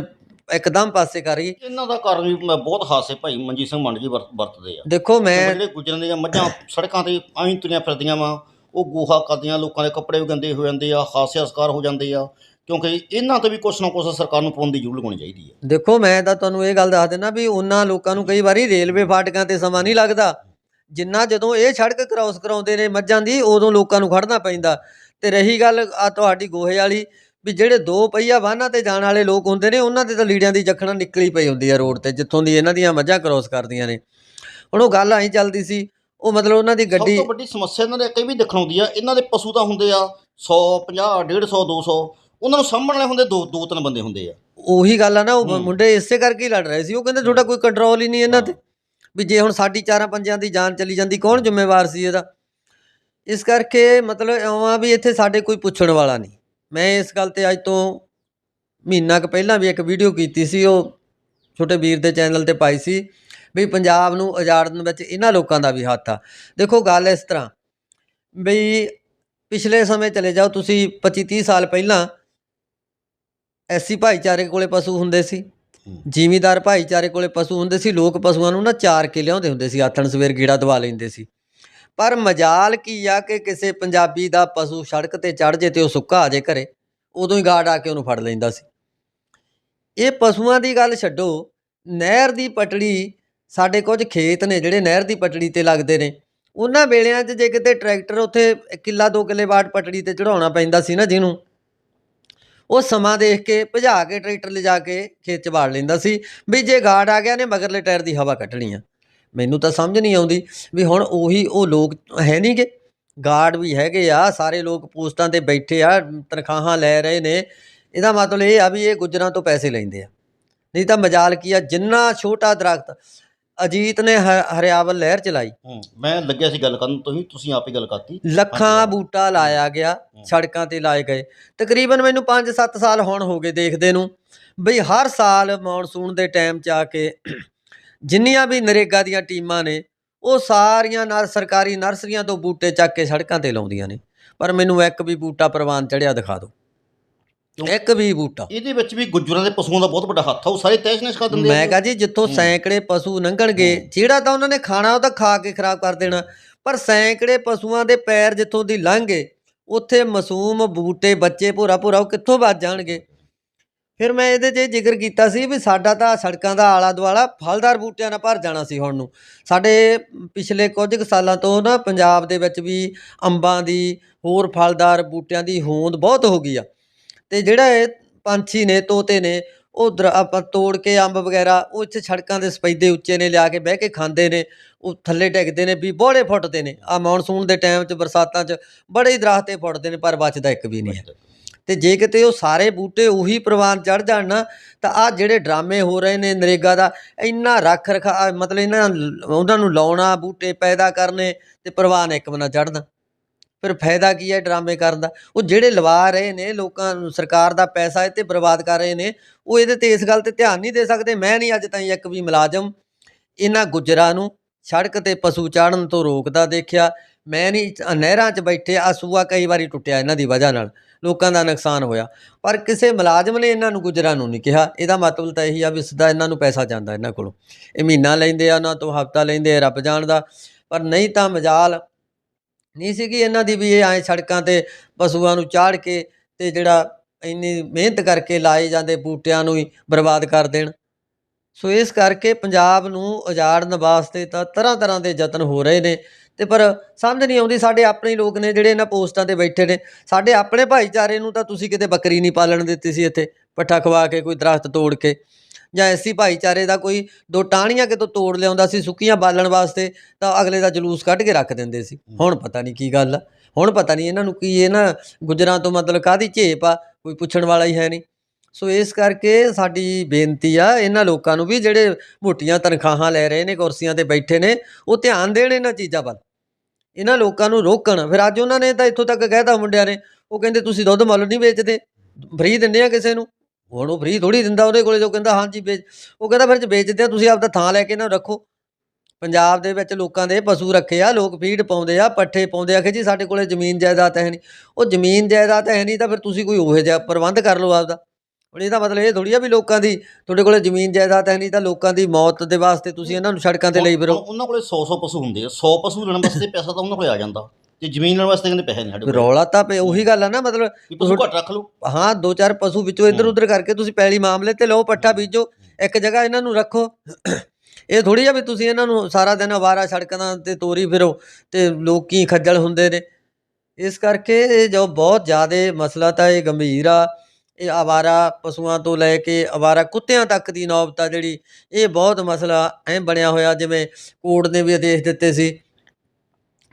ਇੱਕਦਮ ਪਾਸੇ ਕਰ ਗਈ। ਇਹਨਾਂ ਦਾ ਕਾਰਨ ਵੀ ਮ- ਬਹੁਤ ਹਾਸੇ ਭਾਈ ਮਨਜੀਤ ਸਿੰਘ ਮੰਡ ਜੀ ਵਰਤ- ਵਰਤਦੇ ਆ। ਦੇਖੋ ਮੈਂ ਜਿਹੜੇ ਗੁਜਰਾਂ ਦੀਆਂ ਮੱਝਾਂ ਸੜਕਾਂ ਤੇ ਐਂ ਤੁਰੀਆਂ ਫਿਰਦੀਆਂ ਵਾ ਉਹ ਗੋਹਾ ਕਰਦੀਆਂ ਲੋਕਾਂ ਦੇ ਕੱਪੜੇ ਵੀ ਗੰਦੇ ਹੋ ਜਾਂਦੇ ਆ ਹਾਸਿਆ ਸ਼ਿਕਾਰ ਹੋ ਜਾਂਦੇ ਆ ਕਿਉਂਕਿ ਇਹਨਾਂ ਤੇ ਵੀ ਕੁਛ ਨਾ ਕੁਛ ਸਰਕਾਰ ਨੂੰ ਪਾਬੰਦੀ ਜ਼ਰੂਰ ਲਗਾਉਣੀ ਚਾਹੀਦੀ ਹੈ ਦੇਖੋ ਮੈਂ ਤਾਂ ਤੁਹਾਨੂੰ ਇਹ ਗੱਲ ਦੱਸ ਦਿੰਦਾ ਵੀ ਉਹਨਾਂ ਲੋਕਾਂ ਨੂੰ ਕਈ ਵਾਰੀ ਰੇਲਵੇ ਫਾਟਕਾਂ ਤੇ ਸਮਾਂ ਨਹੀਂ ਲੱਗਦਾ। ਜਿੰਨਾ ਜਦੋਂ ਇਹ ਸੜਕ ਕ੍ਰਾਸ ਕਰਾਉਂਦੇ ਨੇ ਮੱਝਾਂ ਦੀ ਉਦੋਂ ਲੋਕਾਂ ਨੂੰ ਖੜਨਾ ਪੈਂਦਾ। ਤੇ ਰਹੀ ਗੱਲ ਆ ਤੁਹਾਡੀ ਗੋਹੇ ਵਾਲੀ ਵੀ ਜਿਹੜੇ ਦੋ ਪਹੀਆ ਵਾਹਨਾਂ ਤੇ ਜਾਣ ਵਾਲੇ ਲੋਕ ਹੁੰਦੇ ਨੇ ਉਹਨਾਂ ਤੇ ਤਾਂ ਲੀੜਿਆਂ ਦੀ ਜਖਣਾ ਨਿਕਲੀ ਪਈ ਹੁੰਦੀ ਆ ਰੋਡ ਤੇ ਜਿੱਥੋਂ ਦੀ ਇਹਨਾਂ ਦੀਆਂ ਮੱਝਾਂ ਕ੍ਰਾਸ ਕਰਦੀਆਂ ਨੇ। ਹੁਣ ਉਹ ਗੱਲ ਆਈ ਚੱਲਦੀ ਸੀ ਉਹ ਮਤਲਬ ਉਹਨਾਂ ਦੀ ਸਭ ਗੱਡੀ ਤੋਂ ਵੱਡੀ ਸਮੱਸਿਆ ਇਹਨਾਂ ਦੇ ਕਈ ਵੀ ਦੇਖਣ ਆਉਂਦੀ ਆ ਇਹਨਾਂ ਦੇ ਪਸ਼ੂ ਤਾਂ ਹੁੰਦੇ ਆ 100 50 150 200 ਉਹਨਾਂ ਨੂੰ ਸਾਂਭਣ ਵਾਲੇ ਹੁੰਦੇ ਦੋ ਦੋ ਤਿੰਨ ਬੰਦੇ ਹੁੰਦੇ ਆ। ਉਹੀ ਗੱਲ ਆ ਨਾ ਉਹ। ਮੁੰਡੇ ਇਸੇ ਕਰਕੇ ਹੀ ਲੜ ਰਹੇ ਸੀ ਉਹ ਕਹਿੰਦੇ ਤੁਹਾਡਾ ਕੋਈ ਕੰਟਰੋਲ ਹੀ ਨਹੀਂ ਇਹਨਾਂ ਤੇ ਵੀ ਜੇ ਹੁਣ ਸਾਡੀ ਚਾਰਾਂ ਪੰਜਾਂ ਦੀ ਜਾਨ ਚਲੀ ਜਾਂਦੀ ਕੌਣ ਜ਼ਿੰਮੇਵਾਰ ਸੀ ਇਹਦਾ? ਇਸ ਕਰਕੇ ਮਤਲਬ ਇਉਂ ਆ ਵੀ ਇੱਥੇ ਸਾਡੇ ਕੋਈ ਪੁੱਛਣ ਵਾਲਾ ਨਹੀਂ। ਮੈਂ ਇਸ ਗੱਲ ਤੇ ਅੱਜ ਤੋਂ ਮਹੀਨਾ ਕੁ ਪਹਿਲਾਂ ਵੀ ਇੱਕ ਵੀਡੀਓ ਕੀਤੀ ਸੀ ਉਹ ਛੋਟੇ ਵੀਰ ਦੇ ਚੈਨਲ ਤੇ ਪਾਈ ਸੀ ਵੀ ਪੰਜਾਬ ਨੂੰ ਉਜਾੜਨ ਵਿੱਚ ਇਹਨਾਂ ਲੋਕਾਂ ਦਾ ਵੀ ਹੱਥ ਆ। ਦੇਖੋ ਗੱਲ ਇਸ ਤਰ੍ਹਾਂ ਵੀ ਪਿਛਲੇ ਸਮੇਂ ਚਲੇ ਜਾਓ ਤੁਸੀਂ 25 30 ਸਾਲ ਪਹਿਲਾਂ ਐਸੀ ਭਾਈਚਾਰੇ ਕੋਲੇ ਪਸ਼ੂ ਹੁੰਦੇ ਸੀ ਜ਼ਿਮੀਦਾਰ ਭਾਈਚਾਰੇ ਕੋਲੇ ਪਸ਼ੂ ਹੁੰਦੇ ਸੀ ਲੋਕ ਪਸ਼ੂਆਂ ਨੂੰ ਨਾ ਚਾਰ ਕੇ ਲਿਆਉਂਦੇ ਹੁੰਦੇ ਸੀ ਆਥਣ ਸਵੇਰ ਗੀੜਾ ਦਵਾ ਲੈਂਦੇ ਸੀ। ਪਰ ਮਜਾਲ ਕੀ ਆ ਕਿ ਕਿਸੇ ਪੰਜਾਬੀ ਦਾ ਪਸ਼ੂ ਸੜਕ ਤੇ ਚੜ ਜੇ ਤੇ ਉਹ ਸੁੱਕਾ ਆ ਜੇ ਘਰੇ, ਉਦੋਂ ਹੀ ਗਾਰਡ ਆ ਕੇ ਉਹਨੂੰ ਫੜ ਲੈਂਦਾ ਸੀ। ਇਹ ਪਸ਼ੂਆਂ ਦੀ ਗੱਲ ਛੱਡੋ, ਨਹਿਰ ਦੀ ਪਟੜੀ ਸਾਡੇ ਕੁਝ ਖੇਤ ਨੇ ਜਿਹੜੇ ਨਹਿਰ ਦੀ ਪਟੜੀ ਤੇ ਲੱਗਦੇ ਨੇ। ਉਹਨਾਂ ਵੇਲਿਆਂ 'ਚ ਜੇ ਕਿਤੇ ਟਰੈਕਟਰ ਉੱਥੇ ਕਿੱਲਾ ਦੋ ਕਿੱਲੇ ਬਾਟ ਪਟੜੀ ਤੇ ਚੜਾਉਣਾ ਪੈਂਦਾ ਸੀ ਨਾ ਜਿਹਨੂੰ, ਉਹ ਸਮਾਂ ਦੇਖ ਕੇ ਭਜਾ ਕੇ ਟਰੈਕਟਰ ਲਿਜਾ ਕੇ ਖੇਤ 'ਚ ਵਾੜ ਲੈਂਦਾ ਸੀ ਵੀ ਜੇ ਗਾਰਡ ਆ ਗਿਆ ਨੇ ਮਗਰਲੇ ਟਾਇਰ ਦੀ ਹਵਾ ਕੱਢਣੀ ਆ। ਮੈਨੂੰ ਤਾਂ ਸਮਝ ਨਹੀਂ ਆਉਂਦੀ ਵੀ ਹੁਣ ਉਹੀ ਉਹ ਲੋਕ ਹੈ ਨਹੀਂਗੇ ਗਾਰਡ ਵੀ ਹੈਗੇ ਆ ਸਾਰੇ ਲੋਕ ਪੋਸਟਾਂ ਤੇ ਬੈਠੇ ਆ ਤਨਖਾਹਾਂ ਲੈ ਰਹੇ ਨੇ। ਇਹਦਾ ਮਤਲਬ ਇਹ ਆ ਵੀ ਇਹ ਗੁੱਜਰਾਂ ਤੋਂ ਪੈਸੇ ਲੈਂਦੇ ਆ। ਨਹੀਂ ਤਾਂ ਮਜਾਲ ਕੀ ਆ ਜਿੰਨਾ ਛੋਟਾ ਦਰਖਤ ਅਜੀਤ ਨੇ ਹਰਿਆਵਲ ਲਹਿਰ ਚਲਾਈ। ਮੈਂ ਲੱਗਿਆ ਸੀ ਗੱਲ ਕਰਨ ਤੁਸੀਂ ਤੁਸੀਂ ਆਪ ਹੀ ਗੱਲ ਕਰਤੀ। ਲੱਖਾਂ। ਬੂਟਾ ਲਾਇਆ ਗਿਆ। ਸੜਕਾਂ ਤੇ ਲਾਏ ਗਏ। ਤਕਰੀਬਨ ਮੈਨੂੰ 5-7 ਸਾਲ ਹੁਣ ਹੋ ਗਏ ਦੇਖਦੇ ਨੂੰ। ਬਈ ਹਰ ਸਾਲ ਮੌਨਸੂਨ ਦੇ ਟਾਈਮ 'ਚ ਆ ਕੇ ਜਿੰਨੀਆਂ ਵੀ ਨਰੇਗਾ ਦੀਆਂ ਟੀਮਾਂ ਨੇ ਉਹ ਸਾਰੀਆਂ ਨਰ ਸਰਕਾਰੀ ਨਰਸਰੀਆਂ ਤੋਂ ਬੂਟੇ ਚੱਕ ਕੇ ਸੜਕਾਂ ਤੇ ਲਾਉਂਦੀਆਂ ਨੇ ਪਰ ਮੈਨੂੰ ਇੱਕ ਵੀ ਬੂਟਾ ਪ੍ਰਵਾਨ ਚੜਿਆ ਦਿਖਾ ਦਿਓ? ਇੱਕ ਵੀ ਬੂਟਾ ਇਹਦੇ ਵਿੱਚ ਵੀ ਗੁੱਜਰਾਂ ਦੇ ਪਸ਼ੂਆਂ ਦਾ ਬਹੁਤ ਵੱਡਾ ਹੱਥ ਆ ਉਹ ਸਾਰੇ ਤਹਿਸ਼-ਨਹਿਸ਼ ਕਰ ਦਿੰਦੇ ਮੈਂ ਕਹਾਂ ਜੀ ਜਿੱਥੋਂ। ਸੈਂਕੜੇ ਪਸ਼ੂ ਲੰਘਣਗੇ। ਜਿਹੜਾ ਤਾਂ ਉਹਨਾਂ ਨੇ ਖਾਣਾ ਉਹ ਤਾਂ ਖਾ ਕੇ ਖਰਾਬ ਕਰ ਦੇਣਾ ਪਰ ਸੈਂਕੜੇ ਪਸ਼ੂਆਂ ਦੇ ਪੈਰ ਜਿੱਥੋਂ ਦੀ ਲੰਘੇ ਉੱਥੇ ਮਾਸੂਮ ਬੂਟੇ ਬੱਚੇ ਭੋਰਾ ਭੋਰਾ ਉਹ ਕਿੱਥੋਂ ਵੱਜ ਜਾਣਗੇ ਫਿਰ ਮੈਂ ਇਹਦੇ 'ਚ ਇਹ ਜ਼ਿਕਰ ਕੀਤਾ ਸੀ ਵੀ ਸਾਡਾ ਤਾਂ ਸੜਕਾਂ ਦਾ ਆਲਾ ਦੁਆਲਾ ਫਲਦਾਰ ਬੂਟਿਆਂ ਨਾਲ ਭਰ ਜਾਣਾ ਸੀ ਹੁਣ ਨੂੰ। ਸਾਡੇ ਪਿਛਲੇ ਕੁਝ ਕੁ ਸਾਲਾਂ ਤੋਂ ਨਾ ਪੰਜਾਬ ਦੇ ਵਿੱਚ ਵੀ ਅੰਬਾਂ ਦੀ, ਹੋਰ ਫਲਦਾਰ ਬੂਟਿਆਂ ਦੀ ਹੋਂਦ ਬਹੁਤ ਹੋ ਗਈ ਆ। ਤੇ ਜਿਹੜਾ ਇਹ ਪੰਛੀ ਨੇ, ਤੋਤੇ ਨੇ, ਉਹ ਆਪਾਂ ਤੋੜ ਕੇ ਅੰਬ ਵਗੈਰਾ, ਉਹ ਇੱਥੇ ਸੜਕਾਂ ਦੇ ਸਪੈਦੇ ਉੱਚੇ ਨੇ, ਲਿਆ ਕੇ ਬਹਿ ਕੇ ਖਾਂਦੇ ਨੇ, ਉਹ ਥੱਲੇ ਡਿੱਗਦੇ ਨੇ, ਵੀ ਬੋੜੇ ਫੁੱਟਦੇ ਨੇ। ਆ ਮੌਨਸੂਨ ਦੇ ਟਾਈਮ 'ਚ, ਬਰਸਾਤਾਂ 'ਚ ਬੜੇ ਹੀ ਦਰਖਤ ਤੇ ਫੁੱਟਦੇ ਨੇ, ਪਰ ਬਚਦਾ ਇੱਕ ਵੀ ਨਹੀਂ ਅਤੇ ਜੇ ਕਿਤੇ ਉਹ ਸਾਰੇ ਬੂਟੇ ਉਹੀ ਪ੍ਰਵਾਨ ਚੜ੍ਹ ਜਾਣ ਨਾ, ਤਾਂ ਆਹ ਜਿਹੜੇ ਡਰਾਮੇ ਹੋ ਰਹੇ ਨੇ ਨਰੇਗਾ ਦਾ, ਇੰਨਾ ਰੱਖ ਰਖਾ ਮਤਲਬ ਇਹਨਾਂ ਉਹਨਾਂ ਨੂੰ ਲਾਉਣਾ, ਬੂਟੇ ਪੈਦਾ ਕਰਨੇ ਅਤੇ ਪ੍ਰਵਾਨ ਇੱਕ ਬਣਾ ਚੜਨਾ ਫਿਰ ਫਾਇਦਾ ਕੀ ਹੈ ਡਰਾਮੇ ਕਰਨ ਦਾ? ਉਹ ਜਿਹੜੇ ਲਵਾ ਰਹੇ ਨੇ ਲੋਕਾਂ ਨੂੰ, ਸਰਕਾਰ ਦਾ ਪੈਸਾ ਇਹ ਤੇ ਬਰਬਾਦ ਕਰ ਰਹੇ ਨੇ, ਉਹ ਇਹਦੇ ਤੇ ਇਸ ਗੱਲ ਤੇ ਧਿਆਨ ਨਹੀਂ ਦੇ ਸਕਦੇ, ਮੈਂ ਨਹੀਂ ਅੱਜ ਤਾਈਂ ਇੱਕ ਵੀ ਮੁਲਾਜ਼ਮ ਇਹਨਾਂ ਗੁੱਜਰਾਂ ਨੂੰ ਸੜਕ ਤੇ ਪਸ਼ੂ ਚਾੜਨ ਤੋਂ ਰੋਕਦਾ ਦੇਖਿਆ। ਮੈਂ ਨਹੀਂ, ਨਹਿਰਾਂ 'ਚ ਬੈਠੇ ਆ ਸੂਆ ਕਈ ਵਾਰੀ ਟੁੱਟਿਆ ਇਹਨਾਂ ਦੀ ਵਜ੍ਹਾ ਨਾਲ। ਲੋਕਾਂ ਦਾ ਨੁਕਸਾਨ ਹੋਇਆ। ਪਰ ਕਿਸੇ ਮੁਲਾਜ਼ਮ ਨੇ ਇਹਨਾਂ ਨੂੰ ਗੁਜ਼ਰਾਂ ਨੂੰ ਨਹੀਂ ਕਿਹਾ। ਇਹਦਾ ਮਤਲਬ ਤਾਂ ਇਹੀ ਆ ਵੀ ਸਿੱਧਾ ਇਹਨਾਂ ਨੂੰ ਪੈਸਾ ਜਾਂਦਾ ਇਹਨਾਂ ਕੋਲੋਂ। ਇਹ ਮਹੀਨਾ ਲੈਂਦੇ ਆ, ਉਹਨਾਂ ਤੋਂ ਹਫਤਾ ਲੈਂਦੇ ਆ ਰੱਬ ਜਾਣਦਾ। ਪਰ ਨਹੀਂ ਤਾਂ ਮਜਾਲ ਨਹੀਂ ਸੀਗੀ ਇਹਨਾਂ ਦੀ ਵੀ ਇਹ ਐਂ ਸੜਕਾਂ ਤੇ ਪਸ਼ੂਆਂ ਨੂੰ ਚਾੜ ਕੇ ਤੇ ਜਿਹੜਾ ਇੰਨੀ ਮਿਹਨਤ ਕਰਕੇ ਲਾਏ ਜਾਂਦੇ ਬੂਟਿਆਂ ਨੂੰ ਹੀ ਬਰਬਾਦ ਕਰ ਦੇਣ। ਸੋ ਇਸ ਕਰਕੇ ਪੰਜਾਬ ਨੂੰ ਉਜਾੜਨ ਵਾਸਤੇ ਤਾਂ ਤਰ੍ਹਾਂ ਤਰ੍ਹਾਂ ਦੇ ਯਤਨ ਹੋ ਰਹੇ ਨੇ। ਤੇ ਪਰ ਸਮਝ ਨਹੀਂ ਆਉਂਦੀ ਸਾਡੇ ਆਪਣੇ ਲੋਕ ਨੇ ਜਿਹੜੇ ਇਹਨਾਂ ਪੋਸਟਾਂ ਤੇ ਬੈਠੇ ਨੇ। ਸਾਡੇ ਆਪਣੇ ਭਾਈਚਾਰੇ ਨੂੰ ਤਾਂ ਤੁਸੀਂ ਕਿਤੇ ਬੱਕਰੀ ਨਹੀਂ ਪਾਲਣ ਦਿੱਤੀ ਸੀ ਇੱਥੇ ਪੱਠਾ ਖਵਾ ਕੇ ਕੋਈ ਦਰਖਤ ਤੋੜ ਕੇ। ਜਾਂ ਐਸੀ ਭਾਈਚਾਰੇ ਦਾ ਕੋਈ ਦੋ ਟਾਹਣੀਆਂ ਕਿਤੋਂ ਤੋੜ ਲਿਆਉਂਦਾ ਸੀ ਸੁੱਕੀਆਂ ਬਾਲਣ ਵਾਸਤੇ ਤਾਂ ਅਗਲੇ ਦਾ ਜਲੂਸ ਕੱਢ ਕੇ ਰੱਖ ਦਿੰਦੇ ਸੀ। ਹੁਣ ਪਤਾ ਨਹੀਂ ਕੀ ਗੱਲ ਆ। ਹੁਣ ਪਤਾ ਨਹੀਂ ਇਹਨਾਂ ਨੂੰ ਕੀ ਇਹ ਨਾ ਗੁਜਰਾਂ ਤੋਂ ਮਤਲਬ ਕਾਦੀ ਝੇਪ ਆ ਕੋਈ ਪੁੱਛਣ ਵਾਲਾ ਹੀ ਹੈ ਨਹੀਂ। ਸੋ ਇਸ ਕਰਕੇ ਸਾਡੀ ਬੇਨਤੀ ਆ ਇਹਨਾਂ ਲੋਕਾਂ ਨੂੰ ਵੀ ਜਿਹੜੇ ਮੋਟੀਆਂ ਤਨਖਾਹਾਂ ਲੈ ਰਹੇ ਨੇ ਕੁਰਸੀਆਂ ਤੇ ਬੈਠੇ ਨੇ ਉਹ ਧਿਆਨ ਦੇਣ ਇਹਨਾਂ ਚੀਜ਼ਾਂ ਵੱਲ। ਇਹਨਾਂ ਲੋਕਾਂ ਨੂੰ ਰੋਕਣ। ਫਿਰ ਅੱਜ ਉਹਨਾਂ ਨੇ ਤਾਂ ਇੱਥੋਂ ਤੱਕ ਕਹਿਤਾ ਮੁੰਡਿਆਂ ਨੇ, ਉਹ ਕਹਿੰਦੇ ਤੁਸੀਂ ਦੁੱਧ ਮੁੱਲ ਨਹੀਂ ਵੇਚਦੇ, ਫ੍ਰੀ ਦਿੰਦੇ ਆ ਕਿਸੇ ਨੂੰ। ਹੁਣ ਉਹ ਫ੍ਰੀ ਥੋੜੀ ਦਿੰਦਾ ਉਹਦੇ ਕੋਲੇ ਜੋ ਕਹਿੰਦਾ, ਹਾਂਜੀ ਵੇਚ। ਉਹ ਕਹਿੰਦਾ ਫਿਰ ਜੇ ਵੇਚਦੇ ਆ ਤੁਸੀਂ ਆਪਦਾ ਥਾਂ ਲੈ ਕੇ ਨਾ ਰੱਖੋ। ਪੰਜਾਬ ਦੇ ਵਿੱਚ ਲੋਕਾਂ ਦੇ ਪਸ਼ੂ ਰੱਖੇ ਆ, ਲੋਕ ਫੀਡ ਪਾਉਂਦੇ ਆ, ਪੱਠੇ ਪਾਉਂਦੇ ਆ। ਕਿ ਜੀ ਸਾਡੇ ਕੋਲੇ ਜ਼ਮੀਨ ਜਾਇਦਾਦ ਹੈ ਨਹੀਂ। ਉਹ ਜ਼ਮੀਨ ਜਾਇਦਾਦ ਹੈ ਨਹੀਂ ਤਾਂ ਫਿਰ ਤੁਸੀਂ ਕੋਈ ਉਹੋ ਜਿਹਾ ਪ੍ਰਬੰਧ ਕਰ ਲਓ ਆਪਦਾ। ਹੁਣ ਇਹਦਾ ਮਤਲਬ ਇਹ ਥੋੜੀ ਆ ਵੀ ਲੋਕਾਂ ਦੀ ਤੁਹਾਡੇ ਕੋਲੇ ਜ਼ਮੀਨ ਜਾਇਦਾਦ ਹੈ ਨਹੀਂ ਤਾਂ ਲੋਕਾਂ ਦੀ ਮੌਤ ਦੇ ਵਾਸਤੇ ਤੁਸੀਂ ਇਹਨਾਂ ਨੂੰ ਸੜਕਾਂ ਤੇ ਲਈ ਫਿਰੋ। ਉਹਨਾਂ ਕੋਲੇ 100 100 ਪਸ਼ੂ ਹੁੰਦੇ ਆ 100 ਪਸ਼ੂ ਲੈਣ ਵਾਸਤੇ ਪੈਸਾ ਤਾਂ ਉਹਨਾਂ ਕੋਲੇ ਆ ਜਾਂਦਾ। ਤੇ ਜ਼ਮੀਨ ਲੈਣ ਵਾਸਤੇ ਕਹਿੰਦੇ ਪੈਸੇ ਨਹੀਂ ਸਾਡੇ ਕੋਲ। ਰੌਲਾ ਤਾਂ ਪਏ ਉਹੀ ਗੱਲ ਆ ਨਾ ਮਤਲਬ ਪਸ਼ੂ ਘੱਟ ਰੱਖ ਲਓ। ਹਾਂ ਦੋ ਚਾਰ ਪਸ਼ੂ ਵਿੱਚੋਂ ਇੱਧਰ ਉੱਧਰ ਕਰਕੇ ਤੁਸੀਂ ਪੈਲੀ ਮਾਮਲੇ ਤੇ ਲਓ ਪੱਠਾ ਬੀਜੋ ਇੱਕ ਜਗ੍ਹਾ ਇਹਨਾਂ ਨੂੰ ਰੱਖੋ। ਇਹ ਥੋੜੀ ਆ ਵੀ ਤੁਸੀਂ ਇਹਨਾਂ ਨੂੰ ਸਾਰਾ ਦਿਨ ਆਵਾਰਾ ਸੜਕਾਂ ਤੇ ਤੋਰੀ ਫਿਰੋ ਤੇ ਲੋਕੀ ਖੱਜਲ ਹੁੰਦੇ ਨੇ। ਇਸ ਕਰਕੇ ਇਹ ਜੋ ਬਹੁਤ ਜ਼ਿਆਦਾ ਮਸਲਾ ਤਾਂ ਇਹ ਗੰਭੀਰ ਆ। ਇਹ ਆਵਾਰਾ ਪਸ਼ੂਆਂ ਤੋਂ ਲੈ ਕੇ ਆਵਾਰਾ ਕੁੱਤਿਆਂ ਤੱਕ ਦੀ ਨੌਬਤ ਆ ਜਿਹੜੀ, ਇਹ ਬਹੁਤ ਮਸਲਾ ਐ ਬਣਿਆ ਹੋਇਆ ਜਿਵੇਂ ਕੋਰਟ ਨੇ ਵੀ ਆਦੇਸ਼ ਦਿੱਤੇ ਸੀ